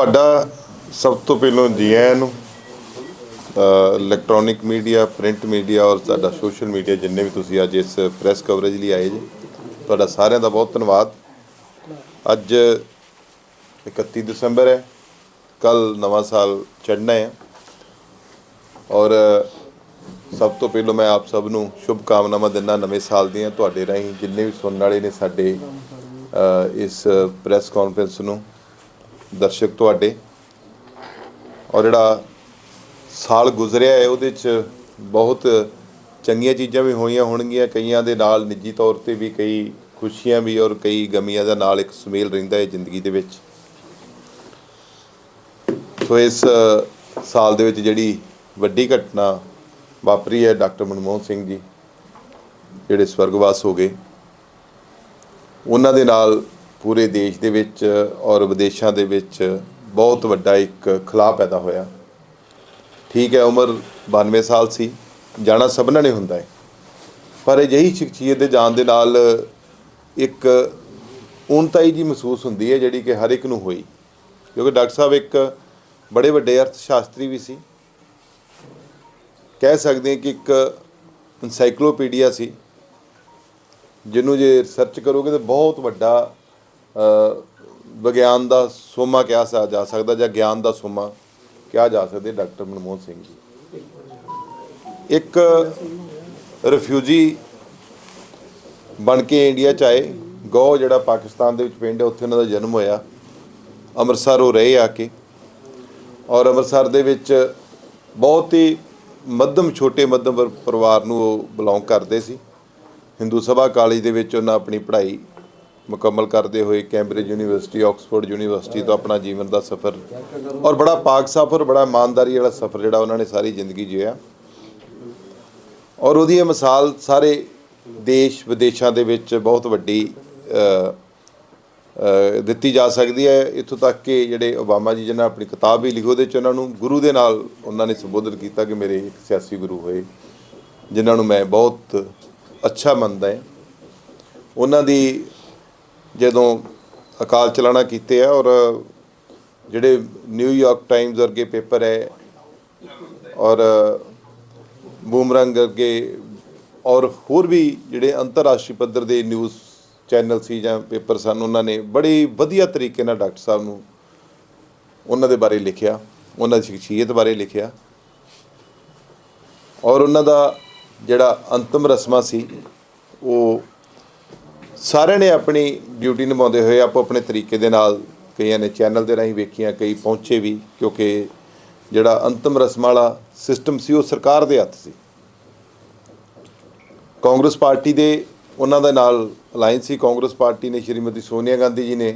ਤੁਹਾਡਾ ਸਭ ਤੋਂ ਪਹਿਲਾਂ ਜੀ ਆਇਆਂ ਨੂੰ ਇਲੈਕਟ੍ਰੋਨਿਕ ਮੀਡੀਆ ਪ੍ਰਿੰਟ ਮੀਡੀਆ ਔਰ ਸਾਡਾ ਸੋਸ਼ਲ ਮੀਡੀਆ ਜਿੰਨੇ ਵੀ ਤੁਸੀਂ ਅੱਜ ਇਸ ਪ੍ਰੈਸ ਕਵਰੇਜ ਲਈ ਆਏ ਜੀ, ਤੁਹਾਡਾ ਸਾਰਿਆਂ ਦਾ ਬਹੁਤ ਧੰਨਵਾਦ। ਅੱਜ 31 ਦਸੰਬਰ ਹੈ ਕੱਲ ਨਵਾਂ ਸਾਲ ਚੜ੍ਹਨਾ ਹੈ ਔਰ ਸਭ ਤੋਂ ਪਹਿਲਾਂ ਮੈਂ ਆਪ ਸਭ ਨੂੰ ਸ਼ੁਭ ਕਾਮਨਾਵਾਂ ਦਿੰਦਾ ਨਵੇਂ ਸਾਲ ਦੀਆਂ ਤੁਹਾਡੇ ਰਾਹੀਂ, ਜਿੰਨੇ ਵੀ ਸੁਣਨ ਵਾਲੇ ਨੇ ਸਾਡੇ ਇਸ ਪ੍ਰੈਸ ਕਾਨਫਰੰਸ ਨੂੰ। ਦਰਸ਼ਕ ਤੁਹਾਡੇ। ਔਰ ਜਿਹੜਾ ਸਾਲ ਗੁਜ਼ਰਿਆ ਹੈ, ਉਹਦੇ 'ਚ ਬਹੁਤ ਚੰਗੀਆਂ ਚੀਜ਼ਾਂ ਵੀ ਹੋਈਆਂ ਹੋਣਗੀਆਂ। ਕਈਆਂ ਦੇ ਨਾਲ ਨਿੱਜੀ ਤੌਰ ਤੇ ਵੀ ਕਈ ਖੁਸ਼ੀਆਂ ਵੀ ਔਰ ਕਈ ਗਮੀਆਂ ਦਾ ਨਾਲ ਇੱਕ ਸੁਮੇਲ ਰਹਿੰਦਾ ਹੈ ਜ਼ਿੰਦਗੀ ਦੇ ਵਿੱਚ। ਸੋ ਇਸ ਸਾਲ ਦੇ ਵਿੱਚ ਜਿਹੜੀ ਵੱਡੀ ਘਟਨਾ ਵਾਪਰੀ ਹੈ ਡਾਕਟਰ ਮਨਮੋਹਨ ਸਿੰਘ ਜੀ, ਜਿਹੜੇ ਸਵਰਗਵਾਸ ਹੋ ਗਏ। ਉਹਨਾਂ ਦੇ ਨਾਲ ਪੂਰੇ ਦੇਸ਼ ਦੇ ਵਿੱਚ ਔਰ ਵਿਦੇਸ਼ਾਂ ਦੇ ਵਿੱਚ ਬਹੁਤ ਵੱਡਾ ਇੱਕ ਖਲਾਅ ਪੈਦਾ ਹੋਇਆ। ਠੀਕ ਹੈ, ਉਮਰ 92 ਸਾਲ ਸੀ, ਜਾਣਾ ਸਭਨਾਂ ਨੇ ਹੁੰਦਾ ਹੈ। ਪਰ ਅਜਿਹੀ ਸ਼ਖਸੀਅਤ ਦੇ ਜਾਣ ਦੇ ਨਾਲ ਇੱਕ ਉਨਤਾਈ ਜੀ ਮਹਿਸੂਸ ਹੁੰਦੀ ਹੈ, ਜਿਹੜੀ ਕਿ ਹਰ ਇੱਕ ਨੂੰ ਹੋਈ। ਕਿਉਂਕਿ ਡਾਕਟਰ ਸਾਹਿਬ ਇੱਕ ਬੜੇ ਵੱਡੇ ਅਰਥ ਸ਼ਾਸਤਰੀ ਵੀ ਸੀ। ਕਹਿ ਸਕਦੇ ਹਾਂ ਕਿ ਇੱਕ ਐਨਸਾਈਕਲੋਪੀਡੀਆ ਸੀ। ਜਿਹਨੂੰ ਜੇ ਰਿਸਰਚ ਕਰੋਗੇ ਤਾਂ ਬਹੁਤ ਵੱਡਾ ਵਿਗਿਆਨ ਦਾ ਸੋਮਾ ਕਿਹਾ ਸਾ, ਜਾ ਸਕਦਾ ਜਾਂ ਗਿਆਨ ਦਾ ਸੋਮਾ ਕਿਹਾ ਜਾ ਸਕਦਾ ਡਾਕਟਰ ਮਨਮੋਹਨ ਸਿੰਘ ਜੀ। ਇੱਕ ਰਿਫਿਊਜੀ ਬਣ ਕੇ ਇੰਡੀਆ ਚ ਆਏ। ਗੋ ਜਿਹੜਾ ਪਾਕਿਸਤਾਨ ਦੇ ਵਿੱਚ ਪਿੰਡ ਹੈ, ਉੱਥੇ ਉਹਨਾਂ ਦਾ ਜਨਮ ਹੋਇਆ। ਅੰਮ੍ਰਿਤਸਰ ਉਹ ਰਹੇ ਆ ਕੇ। ਔਰ ਅੰਮ੍ਰਿਤਸਰ ਦੇ ਵਿੱਚ ਬਹੁਤ ਹੀ ਮੱਧਮ, ਛੋਟੇ ਮੱਧਮ ਪਰਿਵਾਰ ਨੂੰ ਉਹ ਬਿਲੋਂਗ ਕਰਦੇ ਸੀ। ਹਿੰਦੂ ਸਭਾ ਕਾਲਜ ਦੇ ਵਿੱਚ ਉਹਨਾਂ ਆਪਣੀ ਪੜ੍ਹਾਈ ਮੁਕੰਮਲ ਕਰਦੇ ਹੋਏ ਕੈਂਬਰਿਜ ਯੂਨੀਵਰਸਿਟੀ, ਆਕਸਫੋਰਡ ਯੂਨੀਵਰਸਿਟੀ ਤੋਂ ਆਪਣਾ ਜੀਵਨ ਦਾ ਸਫ਼ਰ ਔਰ ਬੜਾ ਪਾਕ ਸਫ਼ਰ, ਬੜਾ ਇਮਾਨਦਾਰੀ ਵਾਲਾ ਸਫ਼ਰ ਜਿਹੜਾ ਉਹਨਾਂ ਨੇ ਸਾਰੀ ਜ਼ਿੰਦਗੀ ਜਿਆ ਔਰ ਉਹਦੀ ਇਹ ਮਿਸਾਲ ਸਾਰੇ ਦੇਸ਼ ਵਿਦੇਸ਼ਾਂ ਦੇ ਵਿੱਚ ਬਹੁਤ ਵੱਡੀ ਦਿੱਤੀ ਜਾ ਸਕਦੀ ਹੈ। ਇੱਥੋਂ ਤੱਕ ਕਿ ਜਿਹੜੇ ਓਬਾਮਾ ਜੀ ਜਿਹਨਾਂ ਆਪਣੀ ਕਿਤਾਬ ਵੀ ਲਿਖੀ, ਉਹਦੇ ਚ ਉਹਨਾਂ ਨੂੰ ਗੁਰੂ ਦੇ ਨਾਲ ਉਹਨਾਂ ਨੇ ਸੰਬੋਧਨ ਕੀਤਾ ਕਿ ਮੇਰੇ ਇੱਕ ਸਿਆਸੀ ਗੁਰੂ ਹੋਏ, ਜਿਨ੍ਹਾਂ ਨੂੰ ਮੈਂ ਬਹੁਤ ਅੱਛਾ ਮੰਨਦਾ ਹਾਂ। ਉਹਨਾਂ ਦੀ ਜਦੋਂ ਅਕਾਲ ਚਲਾਣਾ ਕੀਤੇ ਆ ਔਰ ਜਿਹੜੇ ਨਿਊਯਾਰਕ ਟਾਈਮਜ਼ ਵਰਗੇ ਪੇਪਰ ਹੈ ਔਰ ਬੂਮਰੰਗ ਵਰਗੇ ਔਰ ਹੋਰ ਵੀ ਜਿਹੜੇ ਅੰਤਰਰਾਸ਼ਟਰੀ ਪੱਧਰ ਦੇ ਨਿਊਜ਼ ਚੈਨਲ ਸੀ ਜਾਂ ਪੇਪਰ ਸਨ, ਉਹਨਾਂ ਨੇ ਬੜੇ ਵਧੀਆ ਤਰੀਕੇ ਨਾਲ ਡਾਕਟਰ ਸਾਹਿਬ ਨੂੰ ਉਹਨਾਂ ਦੇ ਬਾਰੇ ਲਿਖਿਆ, ਉਹਨਾਂ ਦੀ ਸ਼ਖਸੀਅਤ ਬਾਰੇ ਲਿਖਿਆ ਔਰ ਉਹਨਾਂ ਦਾ ਜਿਹੜਾ ਅੰਤਮ ਰਸਮਾ ਸੀ, ਉਹ ਸਾਰਿਆਂ ਨੇ ਆਪਣੀ ਡਿਊਟੀ ਨਿਭਾਉਂਦੇ ਹੋਏ ਆਪੋ ਆਪਣੇ ਤਰੀਕੇ ਦੇ ਨਾਲ ਕਈਆਂ ਨੇ ਚੈਨਲ ਦੇ ਰਾਹੀਂ ਵੇਖੀਆਂ, ਕਈ ਪਹੁੰਚੇ ਵੀ, ਕਿਉਂਕਿ ਜਿਹੜਾ ਅੰਤਮ ਰਸਮ ਵਾਲਾ ਸਿਸਟਮ ਸੀ ਉਹ ਸਰਕਾਰ ਦੇ ਹੱਥ ਸੀ। ਕਾਂਗਰਸ ਪਾਰਟੀ ਦੇ ਉਹਨਾਂ ਦੇ ਨਾਲ ਅਲਾਈਅੰਸ ਸੀ। ਕਾਂਗਰਸ ਪਾਰਟੀ ਨੇ ਸ਼੍ਰੀਮਤੀ ਸੋਨੀਆ ਗਾਂਧੀ ਜੀ ਨੇ,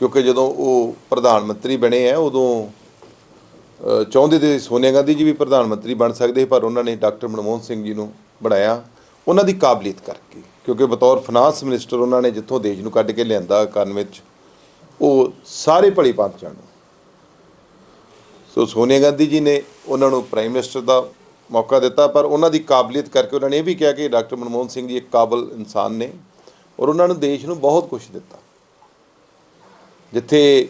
ਕਿਉਂਕਿ ਜਦੋਂ ਉਹ ਪ੍ਰਧਾਨ ਮੰਤਰੀ ਬਣੇ ਆ, ਉਦੋਂ ਚਾਹੁੰਦੇ ਤੇ ਸੋਨੀਆ ਗਾਂਧੀ ਜੀ ਵੀ ਪ੍ਰਧਾਨ ਮੰਤਰੀ ਬਣ ਸਕਦੇ, ਪਰ ਉਹਨਾਂ ਨੇ ਡਾਕਟਰ ਮਨਮੋਹਨ ਸਿੰਘ ਜੀ ਨੂੰ ਬਣਾਇਆ, ਉਹਨਾਂ ਦੀ ਕਾਬਲੀਅਤ ਕਰਕੇ। ਕਿਉਂਕਿ ਬਤੌਰ ਫਾਈਨਾਂਸ ਮਿਨਿਸਟਰ ਉਹਨਾਂ ਨੇ ਜਿੱਥੋਂ ਦੇਸ਼ ਨੂੰ ਕੱਢ ਕੇ ਲਿਆਂਦਾ ਕੰਨ ਵਿੱਚ, ਉਹ ਸਾਰੇ ਭਲੀ ਪੰਥ ਜਾਣੋ। ਸੋ ਸੋਨੀਆ ਗਾਂਧੀ ਜੀ ਨੇ ਉਹਨਾਂ ਨੂੰ ਪ੍ਰਾਈਮ ਮਿਨਿਸਟਰ ਦਾ ਮੌਕਾ ਦਿੱਤਾ, ਪਰ ਉਹਨਾਂ ਦੀ ਕਾਬਲੀਅਤ ਕਰਕੇ ਉਹਨਾਂ ਨੇ ਇਹ ਵੀ ਕਿਹਾ ਕਿ ਡਾਕਟਰ ਮਨਮੋਹਨ ਸਿੰਘ ਜੀ ਇੱਕ ਕਾਬਲ ਇਨਸਾਨ ਨੇ ਔਰ ਉਹਨਾਂ ਨੂੰ ਦੇਸ਼ ਨੂੰ ਬਹੁਤ ਕੁਝ ਦਿੱਤਾ। ਜਿੱਥੇ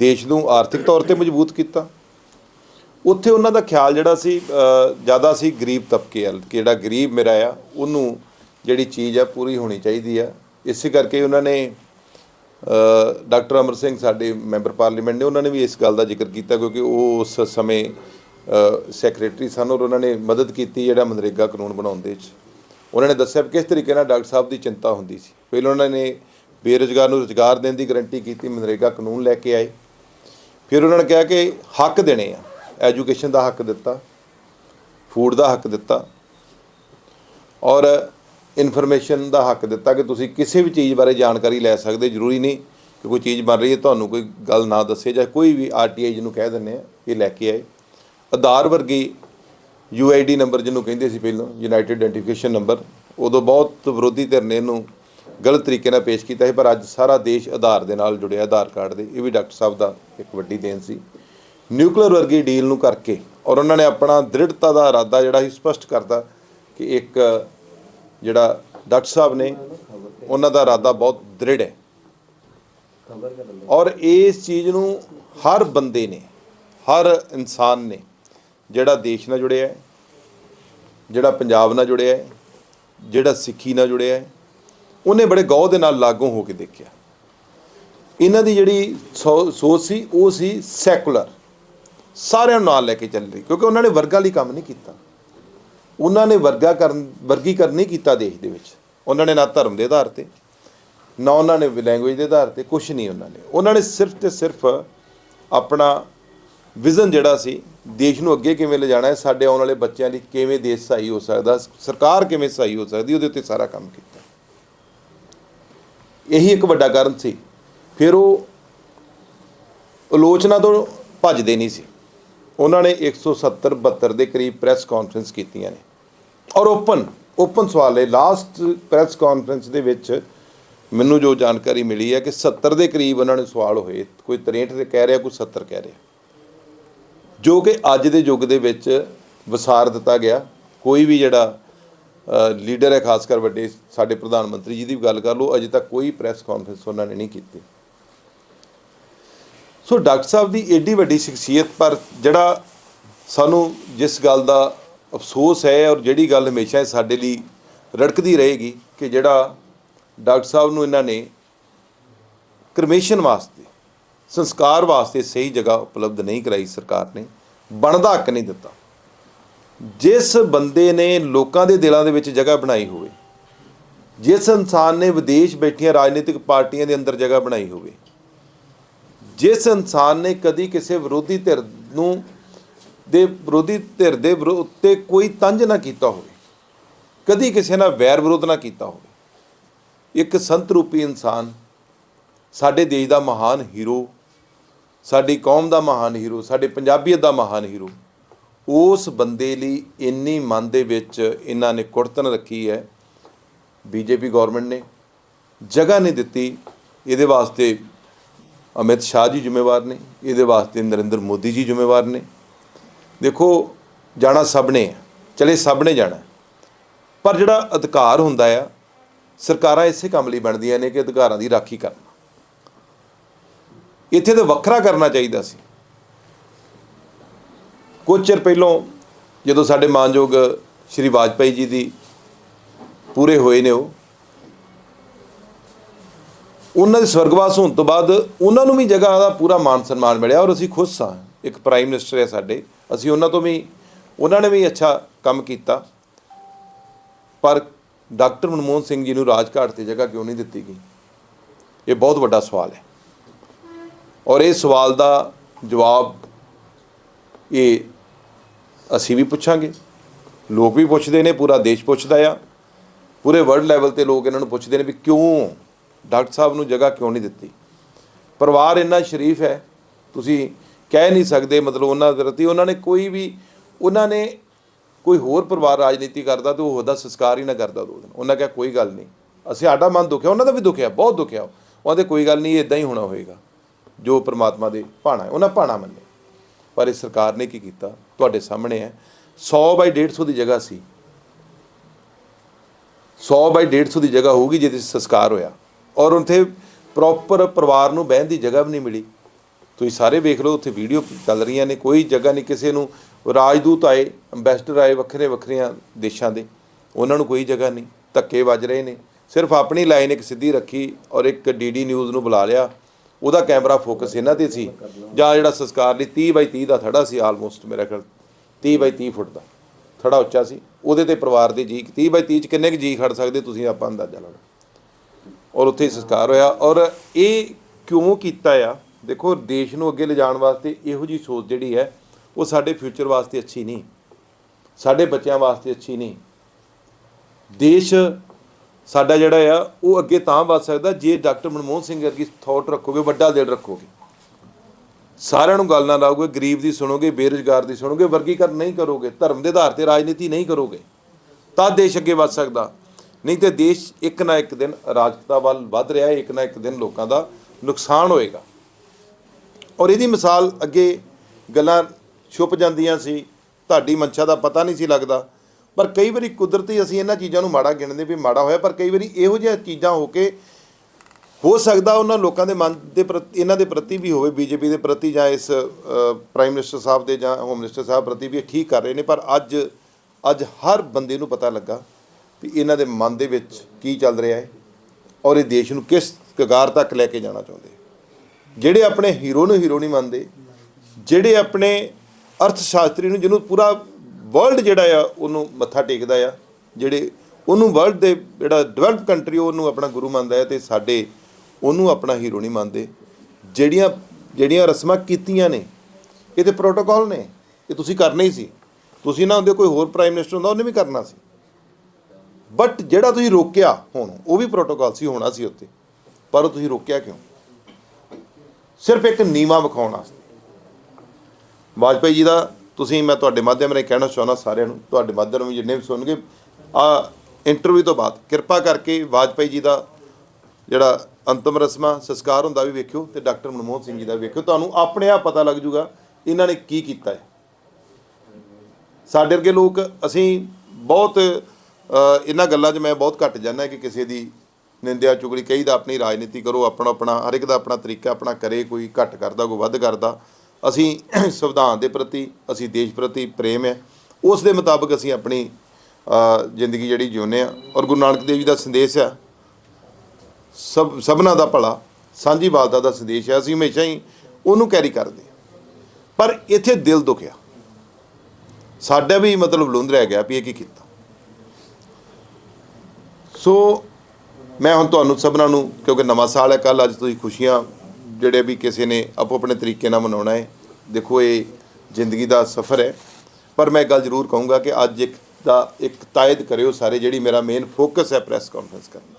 ਦੇਸ਼ ਨੂੰ ਆਰਥਿਕ ਤੌਰ ਤੇ ਮਜ਼ਬੂਤ ਕੀਤਾ ਉੱਥੇ ਉਹਨਾਂ ਦਾ ਖਿਆਲ ਜਿਹੜਾ ਸੀ ਜ਼ਿਆਦਾ ਸੀ ਗਰੀਬ ਤਬਕੇ ਵੱਲ ਕਿ ਜਿਹੜਾ ਗਰੀਬ ਮੇਰਾ ਆ ਉਹਨੂੰ ਜਿਹੜੀ ਚੀਜ਼ ਆ ਪੂਰੀ ਹੋਣੀ ਚਾਹੀਦੀ ਆ। ਇਸੇ ਕਰਕੇ ਉਹਨਾਂ ਨੇ ਡਾਕਟਰ ਅਮਰ ਸਿੰਘ ਸਾਡੇ ਮੈਂਬਰ ਪਾਰਲੀਮੈਂਟ ਨੇ ਉਹਨਾਂ ਨੇ ਵੀ ਇਸ ਗੱਲ ਦਾ ਜ਼ਿਕਰ ਕੀਤਾ ਕਿਉਂਕਿ ਉਹ ਉਸ ਸਮੇਂ ਅ, ਸੈਕਟਰੀ ਸਨ ਔਰ ਉਹਨਾਂ ਨੇ ਮਦਦ ਕੀਤੀ ਜਿਹੜਾ ਮਨਰੇਗਾ ਕਾਨੂੰਨ ਬਣਾਉਣ ਦੇ ਵਿੱਚ। ਉਹਨਾਂ ਨੇ ਦੱਸਿਆ ਵੀ ਕਿਸ ਤਰੀਕੇ ਨਾਲ ਡਾਕਟਰ ਸਾਹਿਬ ਦੀ ਚਿੰਤਾ ਹੁੰਦੀ ਸੀ। ਪਹਿਲਾਂ ਉਹਨਾਂ ਨੇ ਬੇਰੁਜ਼ਗਾਰ ਨੂੰ ਰੁਜ਼ਗਾਰ ਦੇਣ ਦੀ ਗਰੰਟੀ ਕੀਤੀ ਮਨਰੇਗਾ ਕਾਨੂੰਨ ਲੈ ਕੇ ਆਏ। ਫਿਰ ਉਹਨਾਂ ਨੇ ਕਿਹਾ ਕਿ ਹੱਕ ਦੇਣੇ ਆ। ਐਜੂਕੇਸ਼ਨ ਦਾ ਹੱਕ ਦਿੱਤਾ, ਫੂਡ ਦਾ ਹੱਕ ਦਿੱਤਾ, ਔਰ ਇਨਫੋਰਮੇਸ਼ਨ ਦਾ ਹੱਕ ਦਿੱਤਾ ਕਿ ਤੁਸੀਂ ਕਿਸੇ ਵੀ ਚੀਜ਼ ਬਾਰੇ ਜਾਣਕਾਰੀ ਲੈ ਸਕਦੇ, ਜ਼ਰੂਰੀ ਨਹੀਂ ਕਿ ਕੋਈ ਚੀਜ਼ ਬਣ ਰਹੀ ਹੈ, ਤੁਹਾਨੂੰ ਕੋਈ ਗੱਲ ਨਾ ਦੱਸੇ, ਜਾਂ ਕੋਈ ਵੀ ਆਰਟੀਆਈ ਜਿਹਨੂੰ ਕਹਿ ਦਿੰਦੇ ਆ, ਇਹ ਲੈ ਕੇ ਆਏ। ਆਧਾਰ ਵਰਗੀ ਯੂਆਈਡੀ ਨੰਬਰ ਜਿਹਨੂੰ ਕਹਿੰਦੇ ਸੀ ਪਹਿਲਾਂ ਯੂਨਾਈਟਿਡ ਆਇਡੈਂਟੀਫਿਕੇਸ਼ਨ ਨੰਬਰ, ਉਦੋਂ ਬਹੁਤ ਵਿਰੋਧੀ ਧਿਰ ਨੇ ਇਹਨੂੰ ਗਲਤ ਤਰੀਕੇ ਨਾਲ ਪੇਸ਼ ਕੀਤਾ ਸੀ, ਪਰ ਅੱਜ ਸਾਰਾ ਦੇਸ਼ ਆਧਾਰ ਦੇ ਨਾਲ ਜੁੜਿਆ, ਆਧਾਰ ਕਾਰਡ ਦੇ, ਇਹ ਵੀ ਡਾਕਟਰ ਸਾਹਿਬ ਦਾ ਇੱਕ ਵੱਡੀ ਦੇਣ ਸੀ। ਨਿਊਕਲੀਅਰ ਵਰਗੀ ਡੀਲ ਨੂੰ ਕਰਕੇ ਔਰ ਉਹਨਾਂ ਨੇ ਆਪਣਾ ਦ੍ਰਿੜਤਾ ਦਾ ਇਰਾਦਾ ਜਿਹੜਾ ਸੀ ਸਪਸ਼ਟ ਕਰਤਾ ਕਿ ਇੱਕ ਜਿਹੜਾ ਡਾਕਟਰ ਸਾਹਿਬ ਨੇ ਉਹਨਾਂ ਦਾ ਇਰਾਦਾ ਬਹੁਤ ਦ੍ਰਿੜ ਹੈ। ਔਰ ਇਸ ਚੀਜ਼ ਨੂੰ ਹਰ ਬੰਦੇ ਨੇ, ਹਰ ਇਨਸਾਨ ਨੇ ਜਿਹੜਾ ਦੇਸ਼ ਨਾਲ ਜੁੜਿਆ ਹੈ, ਜਿਹੜਾ ਪੰਜਾਬ ਨਾਲ ਜੁੜਿਆ ਹੈ, ਜਿਹੜਾ ਸਿੱਖੀ ਨਾਲ ਜੁੜਿਆ ਹੈ, ਉਹਨੇ ਬੜੇ ਗੌਰ ਦੇ ਨਾਲ ਲਾਗੂ ਹੋ ਕੇ ਦੇਖਿਆ। ਇਹਨਾਂ ਦੀ ਜਿਹੜੀ ਸੋ- ਸੋਚ ਸੀ, ਉਹ ਸੀ ਸੈਕੂਲਰ। ਸਾਰਿਆਂ ਨੂੰ ਨਾਲ ਲੈ ਕੇ ਚੱਲ ਰਹੀ, ਕਿਉਂਕਿ ਉਹਨਾਂ ਨੇ ਵਰਗਾ ਲਈ ਕੰਮ ਨਹੀਂ ਕੀਤਾ। ਉਹਨਾਂ ਨੇ ਵਰਗਾ ਕਰਨ, ਵਰਗੀਕਰਨ ਨਹੀਂ ਕੀਤਾ ਦੇਸ਼ ਦੇ ਵਿੱਚ। ਉਹਨਾਂ ਨੇ ਨਾ ਧਰਮ ਦੇ ਆਧਾਰ ਤੇ, ਨਾ ਉਹਨਾਂ ਨੇ ਲੈਂਗੁਏਜ ਦੇ ਆਧਾਰ ਤੇ ਕੁਝ ਨਹੀਂ ਉਹਨਾਂ ਨੇ। ਉਹਨਾਂ ਨੇ ਸਿਰਫ ਤੇ ਸਿਰਫ ਆਪਣਾ ਵਿਜ਼ਨ ਜਿਹੜਾ ਸੀ, ਦੇਸ਼ ਨੂੰ ਅੱਗੇ ਕਿਵੇਂ ਲਿਜਾਣਾ ਹੈ, ਸਾਡੇ ਆਉਣ ਵਾਲੇ ਬੱਚਿਆਂ ਲਈ ਕਿਵੇਂ ਦੇਸ਼ ਸਹੀ ਹੋ ਸਕਦਾ, ਸਰਕਾਰ ਕਿਵੇਂ ਸਹੀ ਹੋ ਸਕਦੀ, ਉਹਦੇ ਉੱਤੇ ਸਾਰਾ ਕੰਮ ਕੀਤਾ। ਇਹੀ ਇੱਕ ਵੱਡਾ ਕਾਰਨ ਸੀ। ਫਿਰ ਉਹ ਆਲੋਚਨਾ ਤੋਂ ਭੱਜਦੇ ਨਹੀਂ ਸੀ। ਉਹਨਾਂ ਨੇ 170 72 ਦੇ ਕਰੀਬ ਪ੍ਰੈਸ ਕਾਨਫਰੰਸ ਕੀਤੀਆਂ ਨੇ। ਔਰ ਓਪਨ ਓਪਨ ਸਵਾਲ ਹੈ, ਲਾਸਟ ਪ੍ਰੈਸ ਕਾਨਫਰੰਸ ਦੇ ਵਿੱਚ ਮੈਨੂੰ ਜੋ ਜਾਣਕਾਰੀ ਮਿਲੀ ਹੈ ਕਿ 70 ਦੇ ਕਰੀਬ ਉਹਨਾਂ ਨੇ ਸਵਾਲ ਹੋਏ, ਕੋਈ 63 ਕਹਿ ਰਿਹਾ, ਕੋਈ 70 ਕਹਿ ਰਿਹਾ। ਜੋ ਕਿ ਅੱਜ ਦੇ ਯੁੱਗ ਦੇ ਵਿੱਚ ਵਿਸਾਰ ਦਿੱਤਾ ਗਿਆ। ਕੋਈ ਵੀ ਜਿਹੜਾ ਲੀਡਰ ਹੈ, ਖਾਸ ਕਰ ਵੱਡੇ ਸਾਡੇ ਪ੍ਰਧਾਨ ਮੰਤਰੀ ਜੀ ਦੀ ਵੀ ਗੱਲ ਕਰ ਲਓ, ਅਜੇ ਤੱਕ ਕੋਈ ਪ੍ਰੈਸ ਕਾਨਫਰੰਸ ਉਹਨਾਂ ਨੇ ਨਹੀਂ ਕੀਤੀ। ਸੋ ਡਾਕਟਰ ਸਾਹਿਬ ਦੀ ਏਡੀ ਵੱਡੀ ਸ਼ਖਸੀਅਤ, ਪਰ ਜਿਹੜਾ ਸਾਨੂੰ ਜਿਸ ਗੱਲ ਦਾ ਅਫਸੋਸ ਹੈ ਔਰ ਜਿਹੜੀ ਗੱਲ ਹਮੇਸ਼ਾ ਹੀ ਸਾਡੇ ਲਈ ਰੜਕਦੀ ਰਹੇਗੀ ਕਿ ਜਿਹੜਾ ਡਾਕਟਰ ਸਾਹਿਬ ਨੂੰ ਇਹਨਾਂ ਨੇ ਕਰਮੇਸ਼ਨ ਵਾਸਤੇ, ਸੰਸਕਾਰ ਵਾਸਤੇ ਸਹੀ ਜਗ੍ਹਾ ਉਪਲਬਧ ਨਹੀਂ ਕਰਾਈ ਸਰਕਾਰ ਨੇ, ਬਣਦਾ ਹੱਕ ਨਹੀਂ ਦਿੱਤਾ। ਜਿਸ ਬੰਦੇ ਨੇ ਲੋਕਾਂ ਦੇ ਦਿਲਾਂ ਦੇ ਵਿੱਚ ਜਗ੍ਹਾ ਬਣਾਈ ਹੋਵੇ, ਜਿਸ ਇਨਸਾਨ ਨੇ ਵਿਦੇਸ਼ ਬੈਠੀਆਂ ਰਾਜਨੀਤਿਕ ਪਾਰਟੀਆਂ ਦੇ ਅੰਦਰ ਜਗ੍ਹਾ ਬਣਾਈ ਹੋਵੇ ਜਿਸ ਇਨਸਾਨ ਨੇ ਕਦੀ ਕਿਸੇ ਵਿਰੋਧੀ ਧਿਰ ਨੂੰ ਦੇ ਵਿਰੋਧੀ ਧਿਰ ਦੇ ਵਿਰੋ- ਉੱਤੇ ਕੋਈ ਤੰਜ ਨਾ ਕੀਤਾ ਹੋਵੇ, ਕਦੀ ਕਿਸੇ ਨਾਲ ਵੈਰ ਵਿਰੋਧ ਨਾ ਕੀਤਾ ਹੋਵੇ, ਇੱਕ ਸੰਤ ਰੂਪੀ ਇਨਸਾਨ, ਸਾਡੇ ਦੇਸ਼ ਦਾ ਮਹਾਨ ਹੀਰੋ, ਸਾਡੀ ਕੌਮ ਦਾ ਮਹਾਨ ਹੀਰੋ, ਸਾਡੇ ਪੰਜਾਬੀਅਤ ਦਾ ਮਹਾਨ ਹੀਰੋ, ਉਸ ਬੰਦੇ ਲਈ ਇੰਨੀ ਮਨ ਦੇ ਵਿੱਚ ਇਹਨਾਂ ਨੇ ਕੁੜਤਨ ਰੱਖੀ ਹੈ, ਬੀਜੇਪੀ ਗਵਰਨਮੈਂਟ ਨੇ, ਜਗ੍ਹਾ ਨਹੀਂ ਦਿੱਤੀ, ਇਹਦੇ ਵਾਸਤੇ ਅਮਿਤ ਸ਼ਾਹ ਜੀ ਜ਼ਿੰਮੇਵਾਰ ਨੇ, ਇਹਦੇ ਵਾਸਤੇ ਨਰਿੰਦਰ ਮੋਦੀ ਜੀ ਜ਼ਿੰਮੇਵਾਰ ਨੇ। ਦੇਖੋ, ਜਾਣਾ ਸਭ ਨੇ, ਚਲੇ ਸਭ ਨੇ ਜਾਣਾ। ਪਰ ਜਿਹੜਾ ਅਧਿਕਾਰ ਹੁੰਦਾ ਆ, ਸਰਕਾਰਾਂ ਇਸੇ ਕੰਮ ਲਈ ਬਣਦੀਆਂ ਨੇ ਕਿ ਅਧਿਕਾਰਾਂ ਦੀ ਰਾਖੀ ਕਰਨ। ਇੱਥੇ ਤਾਂ ਵੱਖਰਾ ਕਰਨਾ ਚਾਹੀਦਾ ਸੀ। ਕੁਝ ਚਿਰ ਪਹਿਲਾਂ ਜਦੋਂ ਸਾਡੇ ਮਾਨਯੋਗ ਸ਼੍ਰੀ ਵਾਜਪਾਈ ਜੀ ਦੀ ਪੂਰੇ ਹੋਏ ਨੇ ਉਹ ਉਹਨਾਂ ਦੇ ਸਵਰਗਵਾਸ ਹੋਣ ਤੋਂ ਬਾਅਦ ਉਹਨਾਂ ਨੂੰ ਵੀ ਜਗ੍ਹਾ ਦਾ ਪੂਰਾ ਮਾਨ ਸਨਮਾਨ ਮਿਲਿਆ ਔਰ ਅਸੀਂ ਖੁਸ਼ ਹਾਂ। ਇੱਕ ਪ੍ਰਾਈਮ ਮਿਨਿਸਟਰ ਹੈ ਸਾਡੇ। ਅਸੀਂ ਉਹਨਾਂ ਤੋਂ ਵੀ, ਉਹਨਾਂ ਨੇ ਵੀ ਅੱਛਾ ਕੰਮ ਕੀਤਾ। ਪਰ ਡਾਕਟਰ ਮਨਮੋਹਨ ਸਿੰਘ ਜੀ ਨੂੰ ਰਾਜਘਾਟ ਤੇ ਜਗ੍ਹਾ ਕਿਉਂ ਨਹੀਂ ਦਿੱਤੀ ਗਈ? ਇਹ ਬਹੁਤ ਵੱਡਾ ਸਵਾਲ ਹੈ। ਔਰ ਇਹ ਸਵਾਲ ਦਾ ਜਵਾਬ ਇਹ ਅਸੀਂ ਵੀ ਪੁੱਛਾਂਗੇ। ਲੋਕ ਵੀ ਪੁੱਛਦੇ ਨੇ, ਪੂਰਾ ਦੇਸ਼ ਪੁੱਛਦਾ ਆ। ਪੂਰੇ ਵਰਲਡ ਲੈਵਲ ਤੇ ਲੋਕ ਇਹਨਾਂ ਨੂੰ ਪੁੱਛਦੇ ਨੇ ਵੀ ਕਿਉਂ ਡਾਕਟਰ ਸਾਹਿਬ ਨੂੰ ਜਗ੍ਹਾ ਕਿਉਂ ਨਹੀਂ ਦਿੱਤੀ? ਪਰਿਵਾਰ ਇੰਨਾ ਸ਼ਰੀਫ ਹੈ, ਤੁਸੀਂ ਕਹਿ ਨਹੀਂ ਸਕਦੇ ਮਤਲਬ ਉਹਨਾਂ ਦੇ ਪ੍ਰਤੀ, ਉਹਨਾਂ ਨੇ ਕੋਈ ਵੀ, ਉਹਨਾਂ ਨੇ ਕੋਈ ਹੋਰ ਪਰਿਵਾਰ ਰਾਜਨੀਤੀ ਕਰਦਾ ਤੇ ਉਹ ਉਹਦਾ ਸੰਸਕਾਰ ਹੀ ਨਾ ਕਰਦਾ ਦੋ ਦਿਨ। ਉਹਨਾਂ ਕਿਹਾ ਕੋਈ ਗੱਲ ਨਹੀਂ। ਅਸੀਂ ਸਾਡਾ ਮਨ ਦੁਖਿਆ, ਉਹਨਾਂ ਦਾ ਵੀ ਦੁਖਿਆ, ਬਹੁਤ ਦੁਖਿਆ। ਉਹਨਾਂ ਦੇ ਕੋਈ ਗੱਲ ਨਹੀਂ ਇਦਾਂ ਹੀ ਹੋਣਾ ਹੋਏਗਾ। ਜੋ ਪ੍ਰਮਾਤਮਾ ਦੇ ਭਾਣਾ ਹੈ, ਉਹਨਾਂ ਭਾਣਾ ਮੰਨੇ। ਪਰ ਇਹ ਸਰਕਾਰ ਨੇ ਕੀ ਕੀਤਾ? ਤੁਹਾਡੇ ਸਾਹਮਣੇ ਹੈ। 100 ਬਾਈ 150 ਦੀ ਜਗ੍ਹਾ ਸੀ। 100 ਬਾਈ 150 ਦੀ ਜਗ੍ਹਾ ਹੋਊਗੀ ਜਿਹਦੇ 'ਚ ਸੰਸਕਾਰ ਹੋਇਆ। ਔਰ ਉੱਥੇ ਪ੍ਰੋਪਰ ਪਰਿਵਾਰ ਨੂੰ ਬਹਿਣ ਦੀ ਜਗ੍ਹਾ ਵੀ ਨਹੀਂ ਮਿਲੀ। ਤੁਸੀਂ ਸਾਰੇ ਵੇਖ ਲਓ, ਉੱਥੇ ਵੀਡੀਓ ਚੱਲ ਰਹੀਆਂ ਨੇ, ਕੋਈ ਜਗ੍ਹਾ ਨਹੀਂ, ਕਿਸੇ ਨੂੰ ਰਾਜਦੂਤ ਆਏ ਅੰਬੈਸਡਰ ਆਏ ਵੱਖਰੇ ਵੱਖਰੀਆਂ ਦੇਸ਼ਾਂ ਦੇ, ਉਹਨਾਂ ਨੂੰ ਕੋਈ ਜਗ੍ਹਾ ਨਹੀਂ, ਧੱਕੇ ਵੱਜ ਰਹੇ ਨੇ। ਸਿਰਫ ਆਪਣੀ ਲਾਈਨ ਇੱਕ ਸਿੱਧੀ ਰੱਖੀ ਔਰ ਇੱਕ ਡੀਡੀ ਨਿਊਜ਼ ਨੂੰ ਬੁਲਾ ਲਿਆ। ਉਹਦਾ ਕੈਮਰਾ ਫੋਕਸ ਇਹਨਾਂ ਤੇ ਸੀ, ਜਾਂ ਜਿਹੜਾ ਸੰਸਕਾਰ ਲਈ 30 ਬਾਈ 30 ਦਾ ਥੜਾ ਸੀ ਆਲਮੋਸਟ ਮੇਰਾ ਖਿਆਲ 30 ਬਾਈ 30 ਫੁੱਟ ਦਾ ਥੜਾ ਉੱਚਾ ਸੀ। ਉਹਦੇ ਤੇ ਪਰਿਵਾਰ ਦੇ ਜੀ 30 ਬਾਈ 30 ਚ ਕਿੰਨੇ ਕੁ ਜੀ ਖੜ ਸਕਦੇ ਤੁਸੀਂ, ਆਪਾਂ ਅੰਦਾਜ਼ਾ ਲਾ ਲਓ। ਔਰ ਉੱਥੇ ਹੀ ਸੰਸਕਾਰ ਹੋਇਆ। ਔਰ ਇਹ ਕਿਉਂ ਕੀਤਾ ਆ? ਦੇਖੋ, ਦੇਸ਼ ਨੂੰ ਅੱਗੇ ਲਿਜਾਣ ਵਾਸਤੇ ਇਹੋ ਜੀ ਸੋਚ ਜਿਹੜੀ ਹੈ, ਉਹ ਸਾਡੇ ਫਿਊਚਰ ਵਾਸਤੇ ਅੱਛੀ ਨਹੀਂ। ਸਾਡੇ ਬੱਚਿਆਂ ਵਾਸਤੇ ਅੱਛੀ ਨਹੀਂ। ਦੇਸ਼ ਸਾਡਾ ਜਿਹੜਾ ਆ, ਉਹ ਅੱਗੇ ਤਾਂ ਵੱਧ ਸਕਦਾ ਜੇ ਡਾਕਟਰ ਮਨਮੋਹਨ ਸਿੰਘ ਵਰਗੀ ਥਾਟ ਰੱਖੋਗੇ, ਵੱਡਾ ਦਿਲ ਰੱਖੋਗੇ। ਸਾਰਿਆਂ ਨੂੰ ਗੱਲ ਨਾ ਲਾਓਗੇ, ਗਰੀਬ ਦੀ ਸੁਣੋਗੇ, ਬੇਰੁਜ਼ਗਾਰ ਦੀ ਸੁਣੋਗੇ, ਵਰਗੀਕਰਨ ਨਹੀਂ ਕਰੋਗੇ, ਧਰਮ ਦੇ ਆਧਾਰ ਤੇ ਰਾਜਨੀਤੀ ਨਹੀਂ ਕਰੋਗੇ, ਤਾਂ ਦੇਸ਼ ਅੱਗੇ ਵੱਧ ਸਕਦਾ। ਨਹੀਂ ਤੇ ਦੇਸ਼ ਇੱਕ ਨਾ ਇੱਕ ਦਿਨ ਅਰਾਜਕਤਾ ਵੱਲ ਵੱਧ ਰਿਹਾ ਹੈ, ਇੱਕ ਨਾ ਇੱਕ ਦਿਨ ਲੋਕਾਂ ਦਾ ਨੁਕਸਾਨ ਹੋਏਗਾ। ਔਰ ਇਹਦੀ ਮਿਸਾਲ ਅੱਗੇ ਗੱਲਾਂ ਛੁਪ ਜਾਂਦੀਆਂ ਸੀ, ਤੁਹਾਡੀ ਮਨਸ਼ਾ ਦਾ ਪਤਾ ਨਹੀਂ ਸੀ ਲੱਗਦਾ। ਪਰ ਕਈ ਵਾਰੀ ਕੁਦਰਤੀ ਅਸੀਂ ਇਹਨਾਂ ਚੀਜ਼ਾਂ ਨੂੰ ਮਾੜਾ ਗਿਣਦੇ ਵੀ ਮਾੜਾ ਹੋਇਆ, ਪਰ ਕਈ ਵਾਰੀ ਇਹੋ ਜਿਹੀਆਂ ਚੀਜ਼ਾਂ ਹੋ ਕੇ ਹੋ ਸਕਦਾ ਉਹਨਾਂ ਲੋਕਾਂ ਦੇ ਮਨ ਦੇ ਪ੍ਰਤੀ, ਇਹਨਾਂ ਦੇ ਪ੍ਰਤੀ ਵੀ ਹੋਵੇ, ਬੀਜੇਪੀ ਦੇ ਪ੍ਰਤੀ ਜਾਂ ਇਸ ਪ੍ਰਾਈਮ ਮਿਨਿਸਟਰ ਸਾਹਿਬ ਦੇ ਜਾਂ ਹੋਮ ਮਿਨਿਸਟਰ ਸਾਹਿਬ ਪ੍ਰਤੀ ਵੀ ਇਹ ਠੀਕ ਕਰ ਰਹੇ ਨੇ, ਪਰ ਅੱਜ ਅੱਜ ਹਰ ਬੰਦੇ ਨੂੰ ਪਤਾ ਲੱਗਾ ਵੀ ਇਹਨਾਂ ਦੇ ਮਨ ਦੇ ਵਿੱਚ ਕੀ ਚੱਲ ਰਿਹਾ ਹੈ ਔਰ ਇਹ ਦੇਸ਼ ਨੂੰ ਕਿਸ ਕਗਾਰ ਤੱਕ ਲੈ ਕੇ ਜਾਣਾ ਚਾਹੁੰਦੇ ਜਿਹੜੇ ਆਪਣੇ ਹੀਰੋ ਨੂੰ ਹੀਰੋ ਨਹੀਂ ਮੰਨਦੇ, ਜਿਹੜੇ ਆਪਣੇ ਅਰਥ ਸ਼ਾਸਤਰੀ ਨੂੰ ਜਿਹਨੂੰ ਪੂਰਾ ਵਰਲਡ ਜਿਹੜਾ ਆ, ਉਹਨੂੰ ਮੱਥਾ ਟੇਕਦਾ ਆ, ਜਿਹੜੇ ਉਹਨੂੰ ਵਰਲਡ ਦੇ ਜਿਹੜਾ ਡਿਵੈਲਪ ਕੰਟਰੀ ਉਹਨੂੰ ਆਪਣਾ ਗੁਰੂ ਮੰਨਦਾ ਹੈ ਤੇ ਸਾਡੇ ਉਹਨੂੰ ਆਪਣਾ ਹੀਰੋ ਨਹੀਂ ਮੰਨਦੇ। ਜਿਹੜੀਆਂ ਜਿਹੜੀਆਂ ਰਸਮਾਂ ਕੀਤੀਆਂ ਨੇ, ਇਹ ਤੇ ਪ੍ਰੋਟੋਕਾਲ ਨੇ, ਇਹ ਤੁਸੀਂ ਕਰਨੇ ਹੀ ਸੀ। ਤੁਸੀਂ ਨਾ ਹੁੰਦੇ ਕੋਈ ਹੋਰ ਪ੍ਰਾਈਮ ਮਿਨਿਸਟਰ ਹੁੰਦਾ, ਉਹਨੇ ਵੀ ਕਰਨਾ ਸੀ। ਬਟ ਜਿਹੜਾ ਤੁਸੀਂ ਰੋਕਿਆ ਹੁਣ, ਉਹ ਵੀ ਪ੍ਰੋਟੋਕਾਲ ਸੀ, ਹੋਣਾ ਸੀ ਉੱਤੇ ਪਰ ਉਹ ਤੁਸੀਂ ਰੋਕਿਆ ਕਿਉਂ? ਸਿਰਫ ਇੱਕ ਨੀਵਾ ਵਿਖਾਉਣ ਵਾਸਤੇ। ਵਾਜਪਾਈ ਜੀ ਦਾ ਤੁਸੀਂ, ਮੈਂ ਤੁਹਾਡੇ ਮਾਧਿਅਮ ਰਾਹੀਂ ਕਹਿਣਾ ਚਾਹੁੰਦਾ ਸਾਰਿਆਂ ਨੂੰ, ਤੁਹਾਡੇ ਮਾਧਿਅਮ ਰਾਹੀਂ ਜਿੰਨੇ ਵੀ ਸੁਣਨਗੇ, ਆ ਇੰਟਰਵਿਊ ਤੋਂ ਬਾਅਦ ਕਿਰਪਾ ਕਰਕੇ ਵਾਜਪਾਈ ਜੀ ਦਾ ਜਿਹੜਾ ਅੰਤਮ ਰਸਮਾਂ, ਸੰਸਕਾਰ ਹੁੰਦਾ ਵੀ ਵੇਖਿਓ ਤੇ ਡਾਕਟਰ ਮਨਮੋਹਨ ਸਿੰਘ ਜੀ ਦਾ ਵੀ ਵੇਖਿਓ। ਤੁਹਾਨੂੰ ਆਪਣੇ ਆਪ ਪਤਾ ਲੱਗ ਜੂਗਾ ਇਹਨਾਂ ਨੇ ਕੀ ਕੀਤਾ ਹੈ। ਸਾਡੇ ਵਰਗੇ ਲੋਕ ਅਸੀਂ ਬਹੁਤ ਇਹਨਾਂ ਗੱਲਾਂ 'ਚ ਮੈਂ ਬਹੁਤ ਘੱਟ ਜਾਂਦਾ ਕਿ ਕਿਸੇ ਦੀ ਨਿੰਦਿਆ ਚੁਗਲੀ, ਕਈ ਦਾ ਆਪਣੀ ਰਾਜਨੀਤੀ ਕਰੋ, ਆਪਣਾ ਆਪਣਾ, ਹਰ ਇੱਕ ਦਾ ਆਪਣਾ ਤਰੀਕਾ, ਆਪਣਾ ਕਰੇ, ਕੋਈ ਘੱਟ ਕਰਦਾ, ਕੋਈ ਵੱਧ ਕਰਦਾ। ਅਸੀਂ ਸੰਵਿਧਾਨ ਦੇ ਪ੍ਰਤੀ, ਅਸੀਂ ਦੇਸ਼ ਪ੍ਰਤੀ ਪ੍ਰੇਮ ਹੈ। ਉਸ ਦੇ ਮੁਤਾਬਕ ਅਸੀਂ ਆਪਣੀ ਜ਼ਿੰਦਗੀ ਜਿਹੜੀ ਜਿਉਂਦੇ ਆ ਔਰ ਗੁਰੂ ਨਾਨਕ ਦੇਵ ਜੀ ਦਾ ਸੰਦੇਸ਼ ਆ ਸਭ, ਸਭਨਾ ਦਾ ਭਲਾ, ਸਾਂਝੀ ਸਾਂਝੀਵਾਲਤਾ ਦਾ ਸੰਦੇਸ਼ ਆ ਅਸੀਂ ਹਮੇਸ਼ਾ ਹੀ ਉਹਨੂੰ ਕੈਰੀ ਕਰਦੇ ਪਰ ਇੱਥੇ ਦਿਲ ਦੁਖਿਆ। ਸਾਡਾ ਵੀ ਮਤਲਬ ਲੁੰਦ ਰਹਿ ਗਿਆ ਵੀ ਇਹ ਕੀ ਕੀਤਾ। ਸੋ ਮੈਂ ਹੁਣ ਤੁਹਾਨੂੰ ਸਭਨਾਂ ਨੂੰ, ਕਿਉਂਕਿ ਨਵਾਂ ਸਾਲ ਹੈ ਕੱਲ ਅੱਜ ਤੁਸੀਂ ਖੁਸ਼ੀਆਂ ਜਿਹੜੇ ਵੀ ਕਿਸੇ ਨੇ ਆਪੋ ਆਪਣੇ ਤਰੀਕੇ ਨਾਲ ਮਨਾਉਣਾ ਹੈ, ਦੇਖੋ ਇਹ ਜ਼ਿੰਦਗੀ ਦਾ ਸਫ਼ਰ ਹੈ। ਪਰ ਮੈਂ ਇੱਕ ਗੱਲ ਜ਼ਰੂਰ ਕਹੂੰਗਾ ਕਿ ਅੱਜ ਇੱਕ ਦਾ ਇੱਕ ਤਾਇਦ ਕਰਿਓ ਸਾਰੇ ਜਿਹੜੀ ਮੇਰਾ ਮੇਨ ਫੋਕਸ ਹੈ ਪ੍ਰੈਸ ਕਾਨਫਰੰਸ ਕਰਨ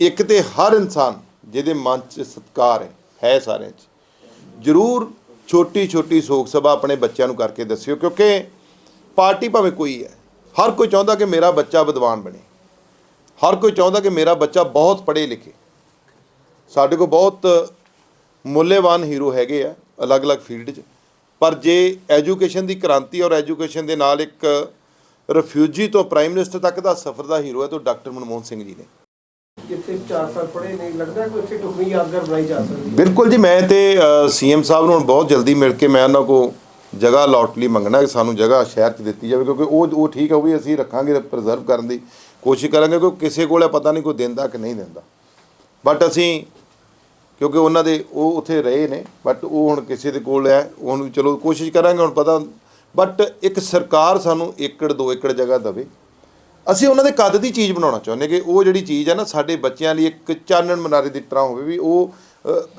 ਇੱਕ ਤੇ ਹਰ ਇਨਸਾਨ ਜਿਹਦੇ ਮਨ 'ਚ ਸਤਕਾਰ ਹੈ ਹੈ ਸਾਰਿਆਂ 'ਚ। ਜ਼ਰੂਰ ਛੋਟੀ ਛੋਟੀ ਸੋਗ ਸਭਾ ਆਪਣੇ ਬੱਚਿਆਂ ਨੂੰ ਕਰਕੇ ਦੱਸਿਓ, ਕਿਉਂਕਿ ਪਾਰਟੀ ਭਾਵੇਂ ਕੋਈ ਹੈ, ਹਰ ਕੋਈ ਚਾਹੁੰਦਾ ਕਿ ਮੇਰਾ ਬੱਚਾ ਵਿਦਵਾਨ ਬਣੇ। ਹਰ ਕੋਈ ਚਾਹੁੰਦਾ ਕਿ ਮੇਰਾ ਬੱਚਾ ਬਹੁਤ ਪੜ੍ਹੇ ਲਿਖੇ। ਸਾਡੇ ਕੋਲ ਬਹੁਤ ਮੁੱਲੇਵਾਨ ਹੀਰੋ ਹੈਗੇ ਆ ਅਲੱਗ-ਅਲੱਗ ਫੀਲਡ 'ਚ। ਪਰ ਜੇ ਐਜੂਕੇਸ਼ਨ ਦੀ ਕ੍ਰਾਂਤੀ ਔਰ ਐਜੂਕੇਸ਼ਨ ਦੇ ਨਾਲ ਇੱਕ ਰਿਫਿਊਜੀ ਤੋਂ ਪ੍ਰਾਈਮ ਮਿਨਿਸਟਰ ਤੱਕ ਦਾ ਸਫ਼ਰ ਦਾ ਹੀਰੋ ਹੈ ਤਾਂ ਡਾਕਟਰ ਮਨਮੋਹਨ ਸਿੰਘ ਜੀ ਨੇ। ਜਿੱਥੇ 4 ਸਾਲ ਪੜ੍ਹੇ ਨਹੀਂ ਲੱਗਦਾ ਕਿ ਉੱਥੇ ਢੁਕਵੀਂ ਯਾਦਗਾਰ ਬਣਾਈ ਜਾ ਸਕਦੀ ਹੈ? ਬਿਲਕੁਲ ਜੀ ਮੈਂ ਤੇ ਸੀਐਮ ਸਾਹਿਬ ਨੂੰ ਬਹੁਤ ਜਲਦੀ ਮਿਲ ਕੇ ਮੈਂ ਉਹਨਾਂ ਕੋ ਜਗ੍ਹਾ ਅਲਾਟ ਲਈ ਮੰਗਣਾ ਕਿ ਸਾਨੂੰ ਜਗ੍ਹਾ ਸ਼ਹਿਰ 'ਚ ਦਿੱਤੀ ਜਾਵੇ ਕਿਉਂਕਿ ਉਹ ਉਹ ਠੀਕ ਹੈ ਉਹ ਵੀ ਅਸੀਂ ਰੱਖਾਂਗੇ ਪ੍ਰੀਜ਼ਰਵ ਕਰਨ ਦੀ। ਕੋਸ਼ਿਸ਼ ਕਰਾਂਗੇ ਕਿ ਕਿਸੇ ਕੋਲ ਹੈ ਪਤਾ ਨਹੀਂ ਕੋਈ ਦਿੰਦਾ ਕਿ ਨਹੀਂ ਦਿੰਦਾ। ਬਟ ਅਸੀਂ, ਕਿਉਂਕਿ ਉਹਨਾਂ ਦੇ ਉਹ ਉੱਥੇ ਰਹੇ ਨੇ ਬਟ ਉਹ ਹੁਣ ਕਿਸੇ ਦੇ ਕੋਲ ਹੈ ਹੁਣ ਚਲੋ ਕੋਸ਼ਿਸ਼ ਕਰਾਂਗੇ, ਹੁਣ ਪਤਾ ਬਟ ਇੱਕ ਸਰਕਾਰ ਸਾਨੂੰ ਏਕੜ, ਦੋ ਏਕੜ ਜਗ੍ਹਾ ਦੇਵੇ। ਅਸੀਂ ਉਹਨਾਂ ਦੇ ਕੱਦ ਦੀ ਚੀਜ਼ ਬਣਾਉਣਾ ਚਾਹੁੰਦੇ ਕਿ ਉਹ ਜਿਹੜੀ ਚੀਜ਼ ਹੈ ਨਾ, ਸਾਡੇ ਬੱਚਿਆਂ ਲਈ ਇੱਕ ਚਾਨਣ ਮਨਾਰੇ ਦੀ ਤਰ੍ਹਾਂ ਹੋਵੇ ਵੀ ਉਹ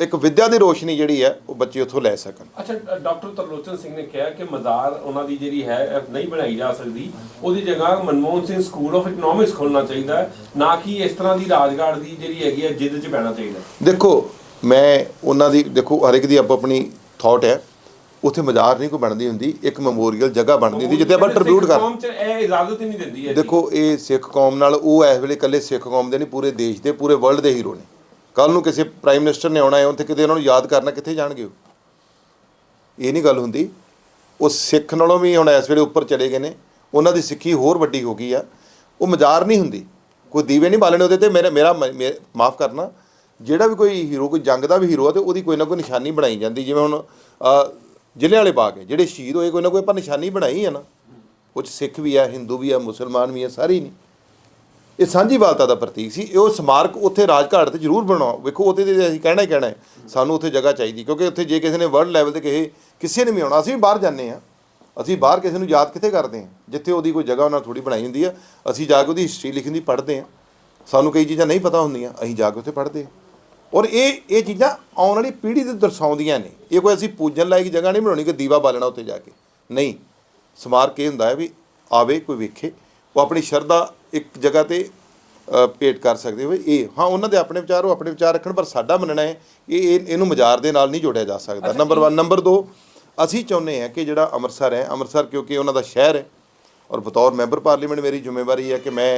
ਇੱਕ ਵਿਦਿਆ ਦੀ ਰੋਸ਼ਨੀ ਜਿਹੜੀ ਹੈ ਉਹ ਬੱਚੇ ਉੱਥੋਂ ਲੈ ਸਕਣ। ਅੱਛਾ ਡਾਕਟਰ ਤਰਲੋਚਨ ਸਿੰਘ ਨੇ ਕਿਹਾ ਕਿ ਮਜ਼ਾਰ ਉਹਨਾਂ ਦੀ ਜਿਹੜੀ ਹੈ ਨਹੀਂ ਬਣਾਈ ਜਾ ਸਕਦੀ। ਉਹਦੀ ਜਗ੍ਹਾ Manmohan Singh school of economics ਖੋਲਣਾ ਚਾਹੀਦਾ ਨਾ ਕਿ ਇਸ ਤਰ੍ਹਾਂ ਦੀ ਰਾਜਗਾੜ ਦੀ ਜਿਹੜੀ ਹੈਗੀ ਹੈ ਜਿੱਦ 'ਚ ਪੈਣਾ ਚਾਹੀਦਾ ਦੇਖੋ ਮੈਂ ਉਹਨਾਂ ਦੀ ਦੇਖੋ ਹਰ ਇੱਕ ਦੀ ਆਪੋ ਆਪਣੀ ਥਾਟ ਹੈ। ਉੱਥੇ ਮਜ਼ਾਰ ਨਹੀਂ ਕੋਈ ਬਣਦੀ ਹੁੰਦੀ ਇੱਕ ਮੈਮੋਰੀਅਲ ਜਗ੍ਹਾ ਬਣਦੀ ਹੁੰਦੀ ਜਿੱਥੇ ਆਪਾਂ ਟ੍ਰਿਬਿਊਟ ਕਰ ਕੌਮ 'ਚ ਇਹ ਇਜਾਜ਼ਤ ਹੀ ਨਹੀਂ ਦਿੰਦੀ ਹੈ ਦੇਖੋ ਇਹ ਸਿੱਖ ਕੌਮ ਨਾਲ ਉਹ ਇਸ ਵੇਲੇ ਇਕੱਲੇ ਸਿੱਖ ਕੌਮ ਦੇ ਨਹੀਂ ਪੂਰੇ ਦੇਸ਼ ਦੇ ਪੂਰੇ ਵਰਲਡ ਦੇ ਹੀਰੋ ਨੇ। ਕੱਲ ਨੂੰ ਕਿਸੇ ਪ੍ਰਾਈਮ ਮਿਨਿਸਟਰ ਨੇ ਆਉਣਾ ਹੈ ਉੱਥੇ ਕਿਤੇ ਉਹਨਾਂ ਨੂੰ ਯਾਦ ਕਰਨਾ ਕਿੱਥੇ ਜਾਣਗੇ ਉਹ? ਇਹ ਨਹੀਂ ਗੱਲ ਹੁੰਦੀ। ਉਹ ਸਿੱਖ ਨਾਲੋਂ ਵੀ ਹੁਣ ਇਸ ਵੇਲੇ ਉੱਪਰ ਚਲੇ ਗਏ ਨੇ। ਉਹਨਾਂ ਦੀ ਸਿੱਖੀ ਹੋਰ ਵੱਡੀ ਹੋ ਗਈ ਆ। ਉਹ ਮਜ਼ਾਰ ਨਹੀਂ ਹੁੰਦੀ। ਕੋਈ ਦੀਵੇ ਨਹੀਂ ਬਾਲਣੇ ਉਹਦੇ ਤੇ ਮੇਰਾ ਮੇਰਾ ਮਾਫ ਕਰਨਾ। ਜਿਹੜਾ ਵੀ ਕੋਈ ਹੀਰੋ ਕੋਈ ਜੰਗ ਦਾ ਵੀ ਹੀਰੋ ਆ ਤੇ ਉਹਦੀ ਕੋਈ ਨਾ ਕੋਈ ਨਿਸ਼ਾਨੀ ਬਣਾਈ ਜਾਂਦੀ। ਜਿਵੇਂ ਹੁਣ ਅ, ਜ਼ਿਲ੍ਹਿਆਂ ਵਾਲੇ ਬਾਗ ਹੈ ਜਿਹੜੇ ਸ਼ਹੀਦ ਹੋਏ ਕੋਈ ਨਾ ਕੋਈ ਆਪਾਂ ਨਿਸ਼ਾਨੀ ਬਣਾਈ ਹੈ ਨਾ। ਉਹ 'ਚ ਸਿੱਖ ਵੀ ਆ ਹਿੰਦੂ ਵੀ ਆ ਮੁਸਲਮਾਨ ਵੀ ਆ ਸਾਰੇ ਹੀ ਨੇ। ਇਹ ਸਾਂਝੀਵਾਲਤਾ ਦਾ ਪ੍ਰਤੀਕ ਸੀ। ਇਹ ਉਹ ਸਮਾਰਕ ਉੱਥੇ ਰਾਜਘਾਟ ਤੇ ਜ਼ਰੂਰ ਬਣਾਓ। ਵੇਖੋ, ਉਹਦੇ ਤੇ ਅਸੀਂ ਕਹਿਣਾ ਹੀ ਕਹਿਣਾ ਹੈ, ਸਾਨੂੰ ਉੱਥੇ ਜਗ੍ਹਾ ਚਾਹੀਦੀ, ਕਿਉਂਕਿ ਉੱਥੇ ਜੇ ਕਿਸੇ ਨੇ ਵਰਲਡ ਲੈਵਲ ਤੇ ਕਹੇ ਕਿਸੇ ਨੇ ਵੀ ਆਉਣਾ, ਅਸੀਂ ਵੀ ਬਾਹਰ ਜਾਂਦੇ ਆ ਅਸੀਂ ਬਾਹਰ ਕਿਸੇ ਨੂੰ ਯਾਦ ਕਿੱਥੇ ਕਰਦੇ ਆ ਜਿੱਥੇ ਉਹਦੀ ਕੋਈ ਜਗ੍ਹਾ ਉਹਨਾਂ ਥੋੜੀ ਬਣਾਈ ਹੁੰਦੀ ਆ, ਅਸੀਂ ਜਾ ਕੇ ਉਹਦੀ ਹਿਸਟਰੀ ਲਿਖਣ ਦੀ ਪੜ੍ਹਦੇ ਆ ਸਾਨੂੰ ਕਈ ਚੀਜ਼ਾਂ ਨਹੀਂ ਪਤਾ ਹੁੰਦੀਆਂ, ਅਸੀਂ ਜਾ ਕੇ ਉੱਥੇ ਪੜ੍ਹਦੇ ਆ ਔਰ ਇਹ ਇਹ ਚੀਜ਼ਾਂ ਆਉਣ ਵਾਲੀ ਪੀੜ੍ਹੀ ਤੇ ਦਰਸਾਉਂਦੀਆਂ ਨੇ। ਇਹ ਕੋਈ ਅਸੀਂ ਪੂਜਣ ਲਾਇਕ ਜਗ੍ਹਾ ਨਹੀਂ ਬਣਾਉਣੀ ਕਿ ਦੀਵਾ ਬਾਲਣਾ ਉੱਥੇ ਜਾ ਕੇ। ਨਹੀਂ। ਸਮਾਰਕ ਇਹ ਹੁੰਦਾ ਹੈ ਵੀ ਆਵੇ, ਕੋਈ ਵੇਖੇ। ਉਹ ਆਪਣੀ ਸ਼ਰਧਾ ਇੱਕ ਜਗ੍ਹਾ ਤੇ ਭੇਟ ਕਰ ਸਕਦੇ ਹੋ ਇਹ ਹਾਂ ਉਹਨਾਂ ਦੇ ਆਪਣੇ ਵਿਚਾਰ ਉਹ ਆਪਣੇ ਵਿਚਾਰ ਰੱਖਣ ਪਰ ਸਾਡਾ ਮੰਨਣਾ ਹੈ ਇਹ ਇਹ- ਇਹਨੂੰ ਮਜ਼ਾਰ ਦੇ ਨਾਲ ਨਹੀਂ ਜੋੜਿਆ ਜਾ ਸਕਦਾ। ਨੰਬਰ 1 ਨੰਬਰ 2 ਅਸੀਂ ਚਾਹੁੰਦੇ ਹਾਂ ਕਿ ਜਿਹੜਾ ਅੰਮ੍ਰਿਤਸਰ ਹੈ ਅੰਮ੍ਰਿਤਸਰ ਕਿਉਂਕਿ ਉਹਨਾਂ ਦਾ ਸ਼ਹਿਰ ਹੈ ਔਰ ਬਤੌਰ ਮੈਂਬਰ ਪਾਰਲੀਮੈਂਟ ਮੇਰੀ ਜ਼ਿੰਮੇਵਾਰੀ ਹੈ ਕਿ ਮੈਂ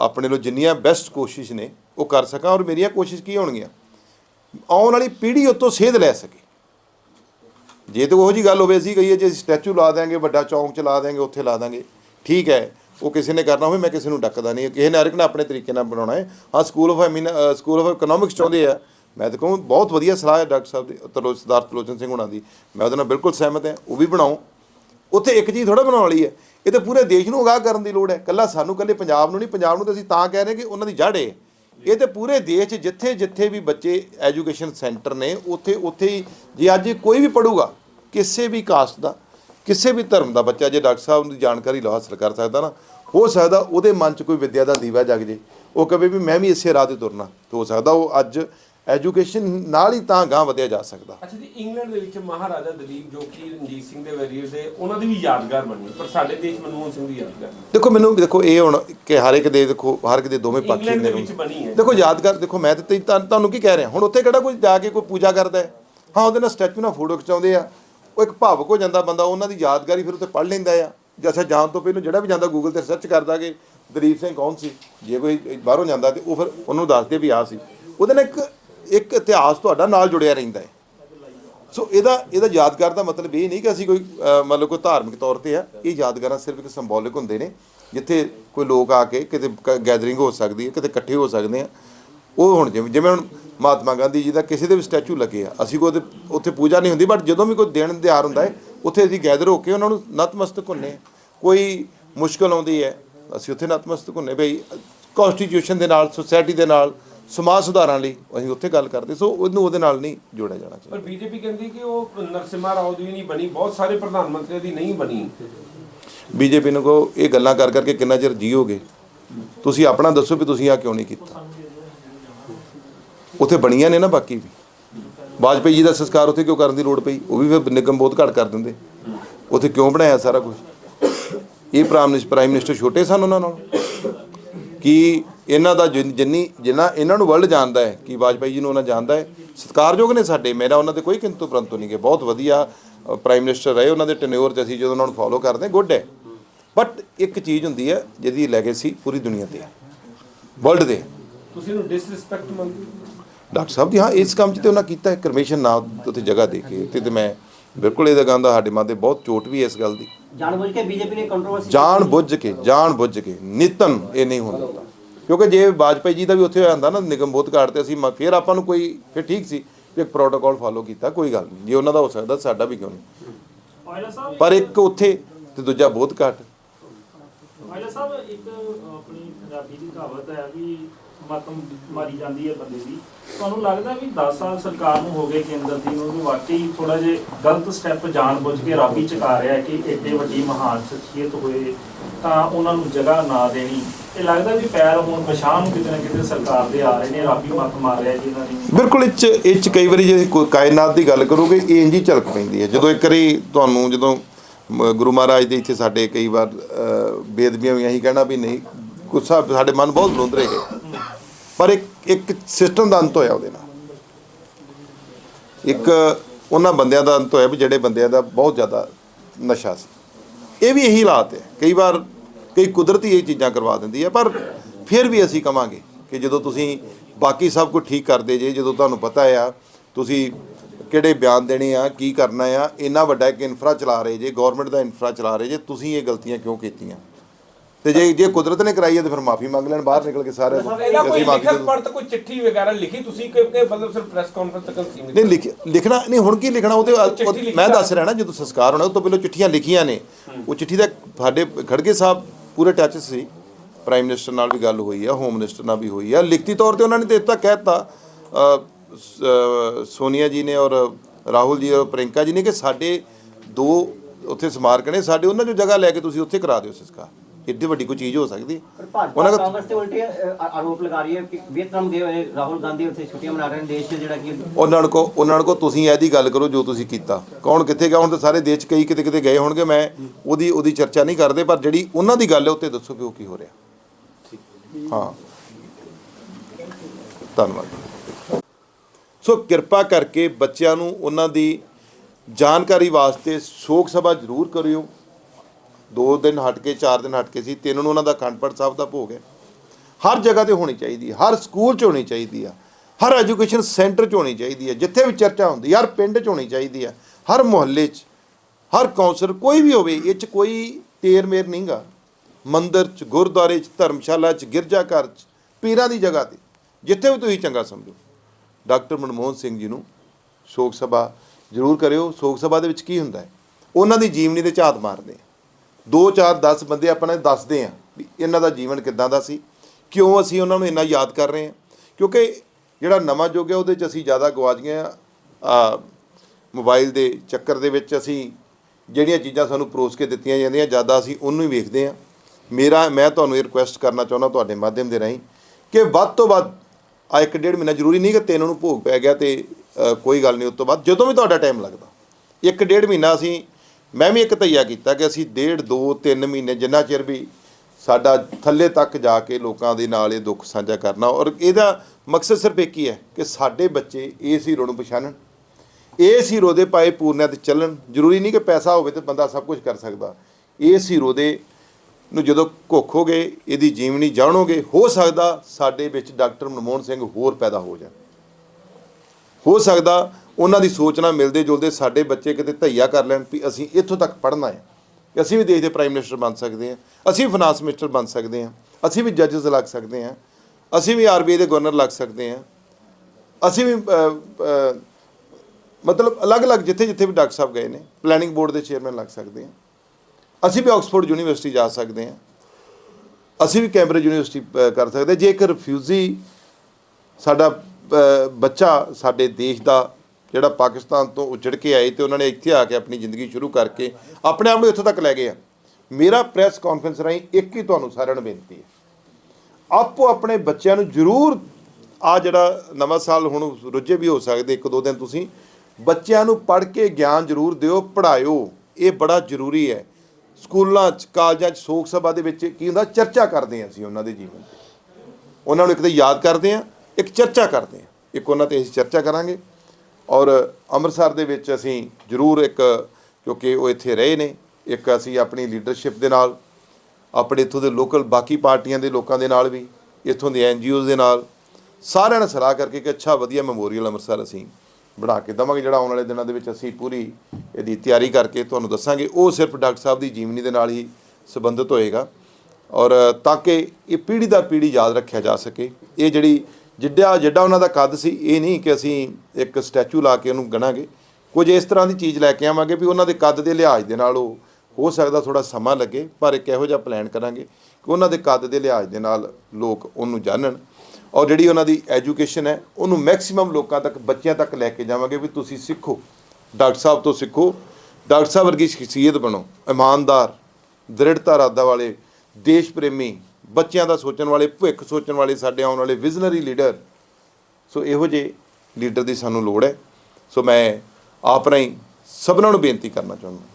ਆਪਣੇ ਲੋ ਜਿੰਨੀਆਂ ਬੈਸਟ ਕੋਸ਼ਿਸ਼ ਨੇ ਉਹ ਕਰ ਸਕਾਂ ਔਰ ਮੇਰੀਆਂ ਕੋਸ਼ਿਸ਼ ਕੀ ਹੋਣਗੀਆਂ? ਆਉਣ ਵਾਲੀ ਪੀੜ੍ਹੀ ਉਤੋਂ ਸੇਧ ਲੈ ਸਕੇ। ਜੇ ਤੇ ਉਹੋ ਜੀ ਗੱਲ ਹੋਵੇ ਅਸੀਂ ਕਹੀਏ ਜੇ ਸਟੈਚੂ ਲਾ ਦਿਆਂਗੇ ਵੱਡਾ ਚੌਂਕ ਚ ਲਾ ਦਿਆਂਗੇ ਉੱਥੇ ਲਾ ਦਾਂਗੇ ਠੀਕ ਹੈ, ਉਹ ਕਿਸੇ ਨੇ ਕਰਨਾ ਹੋਵੇ, ਮੈਂ ਕਿਸੇ ਨੂੰ ਡੱਕਦਾ ਨਹੀਂ। ਕਿਸੇ ਨੇ ਹਰ ਇੱਕ ਨੇ ਆਪਣੇ ਤਰੀਕੇ ਨਾਲ ਬਣਾਉਣਾ ਹੈ। ਹਾਂ school of ਐਮਿਨ school of economics ਚਾਹੁੰਦੇ ਆ। ਮੈਂ ਤਾਂ ਕਹੂੰ, ਬਹੁਤ ਵਧੀਆ ਸਲਾਹ ਹੈ ਡਾਕਟਰ ਸਾਹਿਬ ਦੀ ਤਰਲੋ ਸਰਦਾਰ ਤਲੋਚਨ ਸਿੰਘ ਹੁਣਾਂ ਦੀ। ਮੈਂ ਉਹਦੇ ਨਾਲ ਬਿਲਕੁਲ ਸਹਿਮਤ ਹਾਂ, ਉਹ ਵੀ ਬਣਾਓ। ਉੱਥੇ ਇੱਕ ਚੀਜ਼ ਥੋੜਾ ਬਣਾਉਣ ਵਾਲੀ ਹੈ, ਇਹ ਤਾਂ ਪੂਰੇ ਦੇਸ਼ ਨੂੰ ਅਗਾਹ ਕਰਨ ਦੀ ਲੋੜ ਹੈ। ਕੱਲਾ ਸਾਨੂੰ ਕੱਲੇ ਪੰਜਾਬ ਨੂੰ ਨਹੀਂ, ਪੰਜਾਬ ਨੂੰ ਤਾਂ ਅਸੀਂ ਤਾਂ ਕਹਿ ਰਹੇ ਕਿ ਉਹਨਾਂ ਦੀ ਜੜ ਹੈ। ਇਹ ਤੇ ਪੂਰੇ ਦੇਸ਼ 'ਚ ਜਿੱਥੇ ਜਿੱਥੇ ਵੀ ਬੱਚੇ ਐਜੂਕੇਸ਼ਨ ਸੈਂਟਰ ਨੇ, ਉੱਥੇ ਉੱਥੇ ਹੀ ਜੇ ਅੱਜ ਕੋਈ ਵੀ ਪੜੂਗਾ ਕਿਸੇ ਵੀ ਕਾਸਟ ਦਾ ਕਿਸੇ ਵੀ ਧਰਮ ਦਾ ਬੱਚਾ ਜੇ ਡਾਕਟਰ ਸਾਹਿਬ ਦੀ ਜਾਣਕਾਰੀ ਲਓ ਹਾਸਲ ਕਰ ਸਕਦਾ ਨਾ ਹੋ ਸਕਦਾ ਉਹਦੇ ਮਨ 'ਚ ਕੋਈ ਵਿਦਿਆ ਦਾ ਦੀਵਾ ਜਗ ਜੇ। ਉਹ ਕਹੇ ਵੀ ਮੈਂ ਵੀ ਇਸੇ ਰਾਹ ਤੇ ਤੁਰਨਾ। ਤੇ ਹੋ ਸਕਦਾ ਉਹ ਅੱਜ ਐਜੂਕੇਸ਼ਨ ਨਾਲ ਹੀ ਤਾਂ ਗਾਂ ਵਧਿਆ ਜਾ ਸਕਦਾ। ਅੱਛਾ ਜੀ ਇੰਗਲੈਂਡ ਦੇ ਵਿੱਚ ਮਹਾਰਾਜਾ ਦਲੀਪ ਜੋ ਕਿ ਰਣਜੀਤ ਸਿੰਘ ਦੇ ਵੈਰੀਅਰ ਦੇ ਉਹਨਾਂ ਦੀ ਵੀ ਯਾਦਗਾਰ ਬਣੀ ਪਰ ਸਾਡੇ ਦੇਸ਼ ਮਨਮੋਹਨ ਸਿੰਘ ਦੀ ਯਾਦਗਾਰ। ਦੇਖੋ ਮੈਨੂੰ ਦੇਖੋ ਇਹ ਹੁਣ ਕਿ ਹਰ ਇੱਕ ਦੇ ਦੇਖੋ ਹਰ ਇੱਕ ਦੇ ਦੋਵੇਂ ਪੱਖ ਨੇ ਦੇਖੋ ਯਾਦਗਾਰ ਦੇਖੋ ਮੈਂ ਤੇ ਤੁਹਾਨੂੰ ਤੁਹਾਨੂੰ ਕੀ ਕਹਿ ਰਿਹਾ? ਹੁਣ ਉੱਥੇ ਕਿਹੜਾ ਕੋਈ ਜਾ ਕੇ ਕੋਈ ਪੂਜਾ ਕਰਦਾ ਹੈ? ਹਾਂ ਉਹਦੇ ਨਾਲ ਸਟੈਚੂ ਨਾਲ ਫੋਟੋ ਖਿਚਾਉਂਦੇ ਆ। ਉਹ ਇੱਕ ਭਾਵਕ ਹੋ ਜਾਂਦਾ ਬੰਦਾ, ਉਹਨਾਂ ਦੀ ਯਾਦਗਾਰੀ ਫਿਰ ਉੱਥੇ ਪੜ੍ਹ ਲੈਂਦਾ ਆ। ਜੈਸਾ ਜਾਣ ਤੋਂ ਪਹਿਲਾਂ ਜਿਹੜਾ ਵੀ ਜਾਂਦਾ ਗੂਗਲ ਤੇ ਸਰਚ ਕਰਦਾ ਕਿ ਦਲੀਪ ਸਿੰਘ ਕੌਣ ਸੀ? ਜੇ ਕੋਈ ਬਾਹਰੋਂ ਜਾਂਦਾ ਤੇ ਉਹ ਫਿਰ ਉਹਨੂੰ ਦੱਸਦੇ ਵੀ ਆ ਸੀ। ਉਹਦੇ ਨਾਲ ਇੱਕ ਇੱਕ ਇਤਿਹਾਸ ਤੁਹਾਡਾ ਨਾਲ ਜੁੜਿਆ ਰਹਿੰਦਾ ਹੈ। ਸੋ ਇਹਦਾ ਇਹਦਾ ਯਾਦਗਾਰ ਦਾ ਮਤਲਬ ਇਹ ਨਹੀਂ ਕਿ ਅਸੀਂ ਕੋਈ ਮਤਲਬ ਕੋਈ ਧਾਰਮਿਕ ਤੌਰ ਤੇ ਆ। ਇਹ ਯਾਦਗਾਰਾਂ ਸਿਰਫ ਇੱਕ ਸਿੰਬੋਲਿਕ ਹੁੰਦੇ ਨੇ, ਜਿੱਥੇ ਕੋਈ ਲੋਕ ਆ ਕੇ ਕਿਤੇ ਗੈਦਰਿੰਗ ਹੋ ਸਕਦੀ ਹੈ, ਕਿਤੇ ਇਕੱਠੇ ਹੋ ਸਕਦੇ ਆ। ਉਹ ਹੁਣ ਜਿਵੇਂ ਜਿਵੇਂ ਹੁਣ ਮਹਾਤਮਾ ਗਾਂਧੀ ਜੀ ਦਾ ਕਿਸੇ ਦੇ ਵੀ ਸਟੈਚੂ ਲੱਗੇ ਆ ਅਸੀਂ ਕੋਈ ਉਹਦੇ ਉੱਥੇ ਪੂਜਾ ਨਹੀਂ ਹੁੰਦੀ ਬਟ ਜਦੋਂ ਵੀ ਕੋਈ ਦਿਨ ਤਿਉਹਾਰ ਹੁੰਦਾ ਹੈ ਉੱਥੇ ਅਸੀਂ ਗੈਦਰ ਹੋ ਕੇ ਉਹਨਾਂ ਨੂੰ ਨਤਮਸਤਕ ਹੁੰਨੇ ਕੋਈ ਮੁਸ਼ਕਲ ਆਉਂਦੀ ਹੈ ਅਸੀਂ ਉੱਥੇ ਨਤਮਸਤਕ ਹੁੰਨੇ ਬਈ ਕਨਸਟੀਟਿਊਸ਼ਨ ਦੇ ਨਾਲ ਸੁਸਾਇਟੀ ਦੇ ਨਾਲ ਸਮਾਜ ਸੁਧਾਰਾਂ ਲਈ ਅਸੀਂ ਉੱਥੇ ਗੱਲ ਕਰਦੇ ਸੋ ਉਹਨੂੰ ਉਹਦੇ ਨਾਲ ਨਹੀਂ ਜੋੜਿਆ ਜਾਣਾ ਚਾਹੀਦਾ। ਪਰ ਬੀਜੇਪੀ ਕਹਿੰਦੀ ਕਿ ਉਹ ਨਰਸਿਮਹਾ ਰਾਓ ਦੀ ਨਹੀਂ ਬਣੀ ਬਹੁਤ ਸਾਰੇ ਪ੍ਰਧਾਨ ਮੰਤਰੀਆਂ ਦੀ ਨਹੀਂ ਬਣੀ। ਬੀਜੇਪੀ ਨੂੰ ਕਹੋ ਇਹ ਗੱਲਾਂ ਕਰ ਕਰਕੇ ਕਿੰਨਾ ਚਿਰ ਜੀਓਗੇ? ਤੁਸੀਂ ਆਪਣਾ ਦੱਸੋ ਵੀ ਤੁਸੀਂ ਆ ਕਿਉਂ ਨਹੀਂ ਕੀਤਾ। ਉੱਥੇ ਬਣੀਆਂ ਨੇ ਨਾ ਬਾਕੀ ਵੀ। ਵਾਜਪੇਈ ਜੀ ਦਾ ਸੰਸਕਾਰ ਉੱਥੇ ਕਿਉਂ ਕਰਨ ਦੀ ਲੋੜ ਪਈ? ਉਹ ਵੀ ਫਿਰ ਨਿਗਮ ਬਹੁਤ ਘੱਟ ਕਰ ਦਿੰਦੇ। ਉੱਥੇ ਕਿਉਂ ਬਣਾਇਆ ਸਾਰਾ ਕੁਝ ਇਹ ਪ੍ਰਾਈਮ ਮਿਨਿਸਟਰ ਪ੍ਰਾਈਮ ਮਿਨਿਸਟਰ ਛੋਟੇ ਸਨ ਉਹਨਾਂ ਨਾਲ। ਕਿ ਇਹਨਾਂ ਦਾ ਜਿੰਨੀ, ਜਿੰਨਾ ਇਹਨਾਂ ਨੂੰ ਵਰਲਡ ਜਾਣਦਾ ਹੈ, ਕਿ ਵਾਜਪਾਈ ਜੀ ਨੂੰ ਉਹਨਾਂ ਜਾਣਦਾ ਹੈ, ਸਤਿਕਾਰਯੋਗ ਨੇ ਸਾਡੇ। ਮੇਰਾ ਉਹਨਾਂ ਦੇ ਕੋਈ ਕਿੰਤੂ ਪਰੰਤੂ ਨਹੀਂ ਗੇ ਬਹੁਤ ਵਧੀਆ ਪ੍ਰਾਈਮ ਮਿਨਿਸਟਰ ਰਹੇ ਉਹਨਾਂ ਦੇ ਟੈਨਿਓਰ 'ਚ ਅਸੀਂ ਜਦੋਂ ਉਹਨਾਂ ਨੂੰ ਫੋਲੋ ਕਰਦੇ ਗੁੱਡ ਹੈ। ਬਟ ਇੱਕ ਚੀਜ਼ ਹੁੰਦੀ ਹੈ, ਜਿਹਦੀ ਲੈਗੇਸੀ ਪੂਰੀ ਦੁਨੀਆ ਤੇ ਹੈ। ਵਰਲਡ ਦੇ ਤੁਸੀਂ ਇਹਨੂੰ ਡਿਸਰਿਸਪੈਕਟ ਮੰਨਦੇ ਡਾਕਟਰ ਸਾਹਿਬ ਦੀ ਹਾਂ ਇਸ ਕੰਮ 'ਚ ਤੇ ਉਹਨਾਂ ਕੀਤਾ ਕਰਮੇਸ਼ਨ ਨਾ ਉੱਥੇ ਜਗ੍ਹਾ ਦੇ ਕੇ ਤੇ ਤੇ ਮੈਂ ਬਿਲਕੁਲ ਇਹਦਾ ਗਾਂਦਾ ਸਾਡੇ ਮਨ ਤੇ ਬਹੁਤ ਚੋਟ ਵੀ ਹੈ ਇਸ ਗੱਲ ਦੀ। ਜਾਣਬੁੱਝ ਕੇ ਬੀਜੇਪੀ ਨੇ ਕੰਟਰੋਵਰਸੀ ਜਾਣ ਬੁੱਝ ਕੇ ਜਾਣ ਬੁੱਝ ਕੇ ਨਿਤਨ ਇਹ ਨਹੀਂ ਹੁੰਦਾ ਕਿਉਂਕਿ ਜੇ ਵਾਜਪਾਈ ਜੀ ਦਾ ਵੀ ਉੱਥੇ ਹੋਇਆ ਹੁੰਦਾ ਨਾ ਨਿਗਮ ਬਹੁਤ ਘਾਟ ਤੇ ਅਸੀਂ ਫਿਰ ਆਪਾਂ ਨੂੰ ਕੋਈ ਫਿਰ ਠੀਕ ਸੀ ਇੱਕ ਪ੍ਰੋਟੋਕਾਲ ਫਾਲੋ ਕੀਤਾ ਕੋਈ ਗੱਲ ਨਹੀਂ। ਜੇ ਉਹਨਾਂ ਦਾ ਹੋ ਸਕਦਾ ਸਾਡਾ ਵੀ ਕਿਉਂ ਨਹੀਂ? ਪਰ ਇੱਕ ਉੱਥੇ ਤੇ ਦੂਜਾ ਬਹੁਤ ਘੱਟ। ਆਇਲਾ ਸਾਹਿਬ ਇੱਕ ਆਪਣੀ ਪੰਜਾਬੀ ਦੀ ਕਹਾਵਤ ਹੈ ਵੀ ਮਤ ਮਾਰੀ ਜਾਂਦੀ ਹੈ ਬੰਦੇ ਦੀ। ਤੁਹਾਨੂੰ ਲੱਗਦਾ ਵੀ 10 ਸਾਲ ਸਰਕਾਰ ਨੂੰ ਹੋ ਗਏ ਕੇਂਦਰ ਦੀ ਨੂੰ, ਵੀ ਵਾਕਈ ਥੋੜਾ ਜਿਹਾ ਗਲਤ ਸਟੈਪ ਜਾਣਬੁੱਝ ਕੇ ਰਾਬੀ ਚਕਾ ਰਿਹਾ ਕਿ ਏਡੇ ਵੱਡੀ ਮਹਾਨ ਸ਼ਖਸੀਅਤ ਹੋਏ, ਤਾਂ ਉਹਨਾਂ ਨੂੰ ਜਗ੍ਹਾ ਨਾ ਦੇਣੀ। ਇਹ ਲੱਗਦਾ ਵੀ ਪੈਰ ਹੁਣ ਪਛਾਣ ਕਿਤੇ ਨਾ ਕਿਤੇ ਸਰਕਾਰ ਦੇ ਆ ਰਹੇ ਨੇ, ਰਾਬੀ ਮਤ ਮਾਰ ਰਿਹਾ ਜੀ ਇਹਨਾਂ ਦੀ। ਬਿਲਕੁਲ, ਇਹ 'ਚ ਕਈ ਵਾਰੀ ਜੇ ਕੋਈ ਕਾਇਨਾਤ ਦੀ ਗੱਲ ਕਰੋਗੇ, ਇਹ ਇੰਜ ਹੀ ਝਲਕ ਪੈਂਦੀ ਹੈ। ਜਦੋਂ ਇੱਕ ਵਾਰੀ ਤੁਹਾਨੂੰ, ਜਦੋਂ ਗੁਰੂ ਮਹਾਰਾਜ ਦੇ ਇੱਥੇ ਸਾਡੇ ਕਈ ਵਾਰ ਬੇਦਬੀਆਂ ਬੇਅਦਬੀਆਂ ਹੋਈਆਂ ਸੀ ਕਹਿਣਾ ਵੀ ਨਹੀਂ, ਗੁੱਸਾ ਸਾਡੇ ਮਨ ਬਹੁਤ ਬਲੁੰਦ ਰਹੇ ਪਰ ਇੱਕ ਇੱਕ ਸਿਸਟਮ ਦਾ ਅੰਤ ਹੋਇਆ ਉਹਦੇ ਨਾਲ। ਇੱਕ ਉਹਨਾਂ ਬੰਦਿਆਂ ਦਾ ਅੰਤ ਹੋਇਆ ਵੀ ਜਿਹੜੇ ਬੰਦਿਆਂ ਦਾ ਬਹੁਤ ਜ਼ਿਆਦਾ ਨਸ਼ਾ ਸੀ। ਇਹ ਵੀ ਇਹੀ ਹਾਲਾਤ ਹੈ। ਕਈ ਵਾਰ ਕਈ ਕੁਦਰਤੀ ਇਹ ਚੀਜ਼ਾਂ ਕਰਵਾ ਦਿੰਦੀ ਹੈ, ਪਰ ਫਿਰ ਵੀ ਅਸੀਂ ਕਵਾਂਗੇ ਕਿ ਜਦੋਂ ਤੁਸੀਂ ਬਾਕੀ ਸਭ ਕੁਝ ਠੀਕ ਕਰਦੇ ਜੇ, ਜਦੋਂ ਤੁਹਾਨੂੰ ਪਤਾ ਆ ਤੁਸੀਂ ਕਿਹੜੇ ਬਿਆਨ ਦੇਣੇ ਆ, ਕੀ ਕਰਨਾ ਆ, ਇੰਨਾ ਵੱਡਾ ਇੱਕ ਇਨਫਰਾ ਚਲਾ ਰਹੇ ਜੇ ਗਵਰਨਮੈਂਟ ਦਾ ਇਨਫਰਾ ਚਲਾ ਰਹੇ ਜੇ, ਤੁਸੀਂ ਇਹ ਗਲਤੀਆਂ ਕਿਉਂ ਕੀਤੀਆਂ? ਤੇ ਜੇ ਜੇ ਕੁਦਰਤ ਨੇ ਕਰਾਈ ਹੈ ਤੇ ਫਿਰ ਮਾਫੀ ਮੰਗ ਲੈਣ ਬਾਹਰ ਨਿਕਲ ਕੇ ਸਾਰੇ ਇਹਦਾ ਕੋਈ ਲਿਖਤ ਪੜਤ ਕੋਈ ਚਿੱਠੀ ਵਗੈਰਾ ਲਿਖੀ ਤੁਸੀਂ ਕਿ ਮਤਲਬ ਸਿਰਫ ਪ੍ਰੈਸ ਕਾਨਫਰੰਸ ਤੱਕ ਸੀਮਿਤ ਨਹੀਂ ਲਿਖ ਲਿਖਣਾ ਨਹੀਂ ਹੁਣ ਕੀ ਲਿਖਣਾ ਉਹ ਤੇ ਚਿੱਠੀ ਉਹ- ਲਿਖੀ ਮੈਂ ਦੱਸ ਰਿਹਾ ਨਾ ਜਦੋਂ ਸੰਸਕਾਰ ਹੋਣਾ ਉਹ ਤੋਂ ਪਹਿਲਾਂ ਚਿੱਠੀਆਂ ਲਿਖੀਆਂ ਨੇ। ਉਹ ਚਿੱਠੀ ਦਾ ਸਾਡੇ ਖੜਗੇ ਸਾਹਿਬ ਪੂਰੇ ਟੱਚ ਸੀ। ਪ੍ਰਾਈਮ ਮਿਨਿਸਟਰ ਨਾਲ ਵੀ ਗੱਲ ਹੋਈ ਆ ਹੋਮ ਮਿਨਿਸਟਰ ਨਾਲ ਵੀ ਹੋਈ ਆ। ਲਿਖਤੀ ਤੌਰ ਤੇ ਉਹਨਾਂ ਨੇ ਦਿੱਤਾ ਕਹਿਤਾ ਸੋਨੀਆ ਜੀ ਨੇ ਔਰ ਰਾਹੁਲ ਜੀ ਔਰ ਪ੍ਰਿੰਕਾ ਜੀ ਨੇ ਕਿ ਸਾਡੇ ਦੋ ਉੱਥੇ ਸਮਾਰਕ ਨੇ ਸਾਡੇ ਉਹਨਾਂ ਚੋਂ ਜਗ੍ਹਾ ਲੈ ਕੇ ਤੁਸੀਂ ਉੱਥੇ ਕਰਾ ਦਿਓ ਸੰਸਕਾਰ। ਇੱਡੀ ਵੱਡੀ ਕੋਈ ਚੀਜ਼ ਹੋ ਸਕਦੀ। ਭਾਜਪਾ ਉਹਨਾਂ ਦਾ ਕਾਂਗਰਸ ਤੇ ਉਲਟੇ ਅ, ਆਰੋਪ ਲਗਾ ਰਹੀ ਹੈ ਕਿ ਵੀਅਤਨਾਮ ਦੇ ਹੋਏ ਰਾਹੁਲ ਗਾਂਧੀ ਉੱਥੇ ਛੁੱਟੀਆਂ ਮਨਾ ਰਹੇ ਨੇ ਦੇਸ਼ 'ਚ ਜਿਹੜਾ ਕਿ ਉਹਨਾਂ ਨੂੰ ਕੋ ਉਹਨਾਂ ਨੂੰ ਕੋ ਤੁਸੀਂ ਇਹਦੀ ਗੱਲ ਕਰੋ ਜੋ ਤੁਸੀਂ ਕੀਤਾ। ਕੌਣ ਕਿੱਥੇ ਗਿਆ? ਹੁਣ ਤਾਂ ਸਾਰੇ ਦੇਸ਼ 'ਚ ਕਈ ਕਿਤੇ ਕਿਤੇ ਗਏ ਹੋਣਗੇ। ਮੈਂ ਉਹਦੀ ਉਹਦੀ ਚਰਚਾ ਨਹੀਂ ਕਰਦੇ ਪਰ ਜਿਹੜੀ ਉਹਨਾਂ ਦੀ ਗੱਲ ਹੈ ਉੱਤੇ ਦੱਸੋ ਕਿ ਉਹ ਕੀ ਹੋ ਰਿਹਾ। ਹਾਂ। ਧੰਨਵਾਦ। ਸੋ ਕਿਰਪਾ ਕਰਕੇ ਬੱਚਿਆਂ ਨੂੰ ਉਹਨਾਂ ਦੀ ਜਾਣਕਾਰੀ ਵਾਸਤੇ ਸ਼ੋਕ ਸਭਾ ਜ਼ਰੂਰ ਕਰਿਓ। ਦੋ ਦਿਨ ਹਟ ਕੇ, ਚਾਰ ਦਿਨ ਹਟ ਕੇ ਸੀ, ਤਿੰਨ ਨੂੰ ਉਹਨਾਂ ਦਾ ਅਖੰਡ ਪਾਠ ਸਾਹਿਬ ਦਾ ਭੋਗ ਹੈ। ਹਰ ਜਗ੍ਹਾ ਤੇ ਹੋਣੀ ਚਾਹੀਦੀ ਹੈ, ਹਰ ਸਕੂਲ 'ਚ ਹੋਣੀ ਚਾਹੀਦੀ ਆ ਹਰ ਐਜੂਕੇਸ਼ਨ ਸੈਂਟਰ 'ਚ ਹੋਣੀ ਚਾਹੀਦੀ ਹੈ, ਜਿੱਥੇ ਵੀ ਚਰਚਾ ਹੁੰਦੀ ਹਰ ਪਿੰਡ 'ਚ ਹੋਣੀ ਚਾਹੀਦੀ ਆ ਹਰ ਮੁਹੱਲੇ 'ਚ, ਹਰ ਕੌਂਸਲਰ ਕੋਈ ਵੀ ਹੋਵੇ, ਇਹ 'ਚ ਕੋਈ ਤੇਰ ਮੇਰ ਨਹੀਂਗਾ ਮੰਦਿਰ 'ਚ, ਗੁਰਦੁਆਰੇ 'ਚ, ਧਰਮਸ਼ਾਲਾ 'ਚ ਗਿਰਜਾ ਘਰ 'ਚ, ਪੀਰਾਂ ਦੀ ਜਗ੍ਹਾ ਤੇ, ਜਿੱਥੇ ਵੀ ਤੁਸੀਂ ਚੰਗਾ ਸਮਝੋ। ਡਾਕਟਰ ਮਨਮੋਹਨ ਸਿੰਘ ਜੀ ਨੂੰ ਸ਼ੋਕ ਸਭਾ ਜ਼ਰੂਰ ਕਰਿਓ। ਸ਼ੋਕ ਸਭਾ ਦੇ ਵਿੱਚ ਕੀ ਹੁੰਦਾ ਹੈ? ਉਹਨਾਂ ਦੀ ਜੀਵਨੀ ਦੇ ਝਾਤ ਮਾਰਦੇ ਆ। 2 4 10 ਬੰਦੇ ਆਪਣੇ ਦੱਸਦੇ ਆ ਵੀ ਇਹਨਾਂ ਦਾ ਜੀਵਨ ਕਿੱਦਾਂ ਦਾ ਸੀ, ਕਿਉਂ ਅਸੀਂ ਉਹਨਾਂ ਨੂੰ ਇੰਨਾ ਯਾਦ ਕਰ ਰਹੇ ਹਾਂ ਕਿਉਂਕਿ ਜਿਹੜਾ ਨਵਾਂ ਯੁੱਗ ਹੈ ਉਹਦੇ 'ਚ ਅਸੀਂ ਜ਼ਿਆਦਾ ਗਵਾਚ ਗਏ ਆ, ਮੋਬਾਈਲ ਦੇ ਚੱਕਰ ਦੇ ਵਿੱਚ ਅਸੀਂ ਜਿਹੜੀਆਂ ਚੀਜ਼ਾਂ ਸਾਨੂੰ ਪਰੋਸ ਕੇ ਦਿੱਤੀਆਂ ਜਾਂਦੀਆਂ, ਜ਼ਿਆਦਾ ਅਸੀਂ ਉਹਨੂੰ ਹੀ ਵੇਖਦੇ ਆ। ਮੇਰਾ, ਮੈਂ ਤੁਹਾਨੂੰ ਇਹ ਰਿਕੁਐਸਟ ਕਰਨਾ ਚਾਹੁੰਦਾ ਤੁਹਾਡੇ ਮਾਧਿਅਮ ਦੇ ਰਾਹੀਂ ਕਿ ਵੱਧ ਤੋਂ ਵੱਧ ਆ ਇੱਕ ਡੇਢ ਮਹੀਨਾ ਜ਼ਰੂਰੀ ਨਹੀਂ ਕਿ ਤਿੰਨ ਨੂੰ ਭੋਗ ਪੈ ਗਿਆ ਤੇ ਕੋਈ ਗੱਲ ਨਹੀਂ, ਉਸ ਤੋਂ ਬਾਅਦ ਜਦੋਂ ਵੀ ਤੁਹਾਡਾ ਟਾਈਮ ਲੱਗਦਾ, ਇੱਕ ਡੇਢ ਮਹੀਨਾ ਅਸੀਂ ਮੈਂ ਵੀ ਇੱਕ ਤਈਆ ਕੀਤਾ ਕਿ ਅਸੀਂ ਡੇਢ, ਦੋ, ਤਿੰਨ ਮਹੀਨੇ ਜਿੰਨਾ ਚਿਰ ਵੀ ਸਾਡਾ ਥੱਲੇ ਤੱਕ ਜਾ ਕੇ ਲੋਕਾਂ ਦੇ ਨਾਲ ਇਹ ਦੁੱਖ ਸਾਂਝਾ ਕਰਨਾ, ਔਰ ਇਹਦਾ ਮਕਸਦ ਸਿਰਫ ਇੱਕ ਹੀ ਹੈ ਕਿ ਸਾਡੇ ਬੱਚੇ ਇਸ ਹੀਰੋ ਨੂੰ ਪਛਾਣਨ। ਇਸ ਹੀਰੋ ਦੇ ਪਾਏ ਪੂਰਨਿਆਂ ਤੇ ਚੱਲਣ। ਜ਼ਰੂਰੀ ਨਹੀਂ ਕਿ ਪੈਸਾ ਹੋਵੇ ਤੇ ਬੰਦਾ ਸਭ ਕੁਝ ਕਰ ਸਕਦਾ। ਇਸ ਹੀਰੋ ਦੇ ਨੂੰ ਜਦੋਂ ਘੋਖੋਗੇ, ਇਹਦੀ ਜੀਵਨੀ ਜਾਣੋਗੇ, ਹੋ ਸਕਦਾ ਸਾਡੇ ਵਿੱਚ ਡਾਕਟਰ ਮਨਮੋਹਨ ਸਿੰਘ ਹੋਰ ਪੈਦਾ ਹੋ ਜਾਣ। ਹੋ ਸਕਦਾ ਉਹਨਾਂ ਦੀ ਸੋਚ ਨਾਲ ਮਿਲਦੇ ਜੁਲਦੇ ਸਾਡੇ ਬੱਚੇ ਕਿਤੇ ਧਈਆ ਕਰ ਲੈਣ ਵੀ ਅਸੀਂ ਇੱਥੋਂ ਤੱਕ ਪੜ੍ਹਨਾ ਹੈ। ਕਿ ਅਸੀਂ ਵੀ ਦੇਸ਼ ਦੇ ਪ੍ਰਾਈਮ ਮਿਨਿਸਟਰ ਬਣ ਸਕਦੇ ਹਾਂ। ਅਸੀਂ ਵੀ ਫਾਈਨਾਂਸ ਮਿਨਿਸਟਰ ਬਣ ਸਕਦੇ ਹਾਂ। ਅਸੀਂ ਵੀ ਜੱਜਸ ਲੱਗ ਸਕਦੇ ਹਾਂ। ਅਸੀਂ ਵੀ ਆਰਬੀਆਈ ਦੇ ਗਵਰਨਰ ਲੱਗ ਸਕਦੇ ਹਾਂ। ਅਸੀਂ ਵੀ ਮਤਲਬ ਅਲੱਗ-ਅਲੱਗ ਜਿੱਥੇ-ਜਿੱਥੇ ਵੀ ਡਾਕਟਰ ਸਾਹਿਬ ਗਏ ਨੇ ਪਲੈਨਿੰਗ ਬੋਰਡ ਦੇ ਚੇਅਰਮੈਨ ਲੱਗ ਸਕਦੇ ਹਾਂ। ਅਸੀਂ ਵੀ ਆਕਸਫੋਰਡ ਯੂਨੀਵਰਸਿਟੀ ਜਾ ਸਕਦੇ ਹਾਂ। ਅਸੀਂ ਵੀ ਕੈਂਬਰਿਜ ਯੂਨੀਵਰਸਿਟੀ ਕਰ ਸਕਦੇ ਜੇ ਇੱਕ ਰਿਫਿਊਜੀ ਸਾਡਾ ਬੱਚਾ ਸਾਡੇ ਦੇਸ਼ ਦਾ ਜਿਹੜਾ ਪਾਕਿਸਤਾਨ ਤੋਂ ਉਜੜ ਕੇ ਆਏ ਤੇ ਉਹਨਾਂ ਨੇ ਇੱਥੇ ਆ ਕੇ ਆਪਣੀ ਜ਼ਿੰਦਗੀ ਸ਼ੁਰੂ ਕਰਕੇ ਆਪਣੇ ਆਪ ਨੂੰ ਇੱਥੋਂ ਤੱਕ ਲੈ ਗਏ ਆ। ਮੇਰਾ ਪ੍ਰੈਸ ਕਾਨਫਰੰਸ ਰਾਹੀਂ ਇੱਕ ਹੀ ਤੁਹਾਨੂੰ ਸਾਰਿਆਂ ਨੂੰ ਬੇਨਤੀ ਹੈ। ਆਪੋ ਆਪਣੇ ਬੱਚਿਆਂ ਨੂੰ ਜ਼ਰੂਰ ਆ ਜਿਹੜਾ ਨਵਾਂ ਸਾਲ ਹੁਣ ਰੁੱਝੇ ਵੀ ਹੋ ਸਕਦੇ, ਇੱਕ ਦੋ ਦਿਨ ਤੁਸੀਂ ਬੱਚਿਆਂ ਨੂੰ ਪੜ੍ਹ ਕੇ ਗਿਆਨ ਜ਼ਰੂਰ ਦਿਓ, ਪੜ੍ਹਾਇਓ, ਇਹ ਬੜਾ ਜ਼ਰੂਰੀ ਹੈ। ਸਕੂਲਾਂ 'ਚ, ਕਾਲਜਾਂ 'ਚ ਸੋਗ ਸਭਾ ਦੇ ਵਿੱਚ ਕੀ ਹੁੰਦਾ, ਚਰਚਾ ਕਰਦੇ ਹਾਂ ਅਸੀਂ ਉਹਨਾਂ ਦੇ ਜੀਵਨ ਤੇ। ਉਹਨਾਂ ਨੂੰ ਇੱਕ ਤਾਂ ਯਾਦ ਕਰਦੇ ਹਾਂ, ਇੱਕ ਚਰਚਾ ਕਰਦੇ ਹਾਂ। ਇੱਕ ਉਹਨਾਂ ਤੇ ਅਸੀਂ ਚਰਚਾ ਕਰਾਂਗੇ। ਔਰ ਅੰਮ੍ਰਿਤਸਰ ਦੇ ਵਿੱਚ ਅਸੀਂ ਜ਼ਰੂਰ ਇੱਕ, ਕਿਉਂਕਿ ਉਹ ਇੱਥੇ ਰਹੇ ਨੇ, ਇੱਕ ਅਸੀਂ ਆਪਣੀ ਲੀਡਰਸ਼ਿਪ ਦੇ ਨਾਲ, ਆਪਣੇ ਇੱਥੋਂ ਦੇ ਲੋਕਲ ਬਾਕੀ ਪਾਰਟੀਆਂ ਦੇ ਲੋਕਾਂ ਦੇ ਨਾਲ ਵੀ, ਇੱਥੋਂ ਦੇ ਐਨਜੀਓਜ਼ ਦੇ ਨਾਲ, ਸਾਰਿਆਂ ਨੇ ਸਲਾਹ ਕਰਕੇ ਕਿ ਅੱਛਾ, ਵਧੀਆ ਮੈਮੋਰੀਅਲ ਅੰਮ੍ਰਿਤਸਰ ਅਸੀਂ ਬਣਾ ਕੇ ਦਵਾਂਗੇ, ਜਿਹੜਾ ਆਉਣ ਵਾਲੇ ਦਿਨਾਂ ਦੇ ਵਿੱਚ ਅਸੀਂ ਪੂਰੀ ਇਹਦੀ ਤਿਆਰੀ ਕਰਕੇ ਤੁਹਾਨੂੰ ਦੱਸਾਂਗੇ। ਉਹ ਸਿਰਫ ਡਾਕਟਰ ਸਾਹਿਬ ਦੀ ਜੀਵਨੀ ਦੇ ਨਾਲ ਹੀ ਸੰਬੰਧਿਤ ਹੋਏਗਾ। ਔਰ ਤਾਂ ਕਿ ਇਹ ਪੀੜ੍ਹੀ ਦਰ ਪੀੜ੍ਹੀ ਯਾਦ ਰੱਖਿਆ ਜਾ ਸਕੇ। ਇਹ ਜਿਹੜੀ ਜਿੱਡਾ ਜਿੱਡਾ ਉਹਨਾਂ ਦਾ ਕੱਦ ਸੀ, ਇਹ ਨਹੀਂ ਕਿ ਅਸੀਂ ਇੱਕ ਸਟੈਚੂ ਲਾ ਕੇ ਉਹਨੂੰ ਗਣਾਂਗੇ। ਕੁਝ ਇਸ ਤਰ੍ਹਾਂ ਦੀ ਚੀਜ਼ ਲੈ ਕੇ ਆਵਾਂਗੇ ਵੀ ਉਹਨਾਂ ਦੇ ਕੱਦ ਦੇ ਲਿਹਾਜ਼ ਦੇ ਨਾਲ ਉਹ ਹੋ ਸਕਦਾ ਥੋੜਾ ਸਮਾਂ ਲੱਗੇ, ਪਰ ਇੱਕ ਇਹੋ ਜਿਹਾ ਪਲਾਨ ਕਰਾਂਗੇ ਕਿ ਉਹਨਾਂ ਦੇ ਕੱਦ ਦੇ ਲਿਹਾਜ਼ ਦੇ ਨਾਲ ਲੋਕ ਉਹਨੂੰ ਜਾਣਨ। ਔਰ ਜਿਹੜੀ ਉਹਨਾਂ ਦੀ ਐਜੂਕੇਸ਼ਨ ਹੈ, ਉਹਨੂੰ ਮੈਕਸਿਮਮ ਲੋਕਾਂ ਤੱਕ, ਬੱਚਿਆਂ ਤੱਕ ਲੈ ਕੇ ਜਾਵਾਂਗੇ ਵੀ ਤੁਸੀਂ ਸਿੱਖੋ। ਡਾਕਟਰ ਸਾਹਿਬ ਤੋਂ ਸਿੱਖੋ। ਡਾਕਟਰ ਸਾਹਿਬ ਵਰਗੀ ਸ਼ਖਸੀਅਤ ਬਣੋ। ਇਮਾਨਦਾਰ, ਦ੍ਰਿੜਤਾ ਇਰਾਦਾ ਵਾਲੇ, ਦੇਸ਼ ਪ੍ਰੇਮੀ ਬੱਚਿਆਂ ਦਾ ਸੋਚਣ ਵਾਲੇ, ਭਵਿੱਖ ਸੋਚਣ ਵਾਲੇ, ਸਾਡੇ ਆਉਣ ਵਾਲੇ ਵਿਜ਼ਨਰੀ ਲੀਡਰ ਸੋ ਇਹੋ ਜਿਹੇ ਲੀਡਰ ਦੀ ਸਾਨੂੰ ਲੋੜ ਹੈ। ਸੋ ਮੈਂ ਆਪ ਰਾਹੀਂ ਸਭਨਾਂ ਨੂੰ ਬੇਨਤੀ ਕਰਨਾ ਚਾਹੁੰਦਾ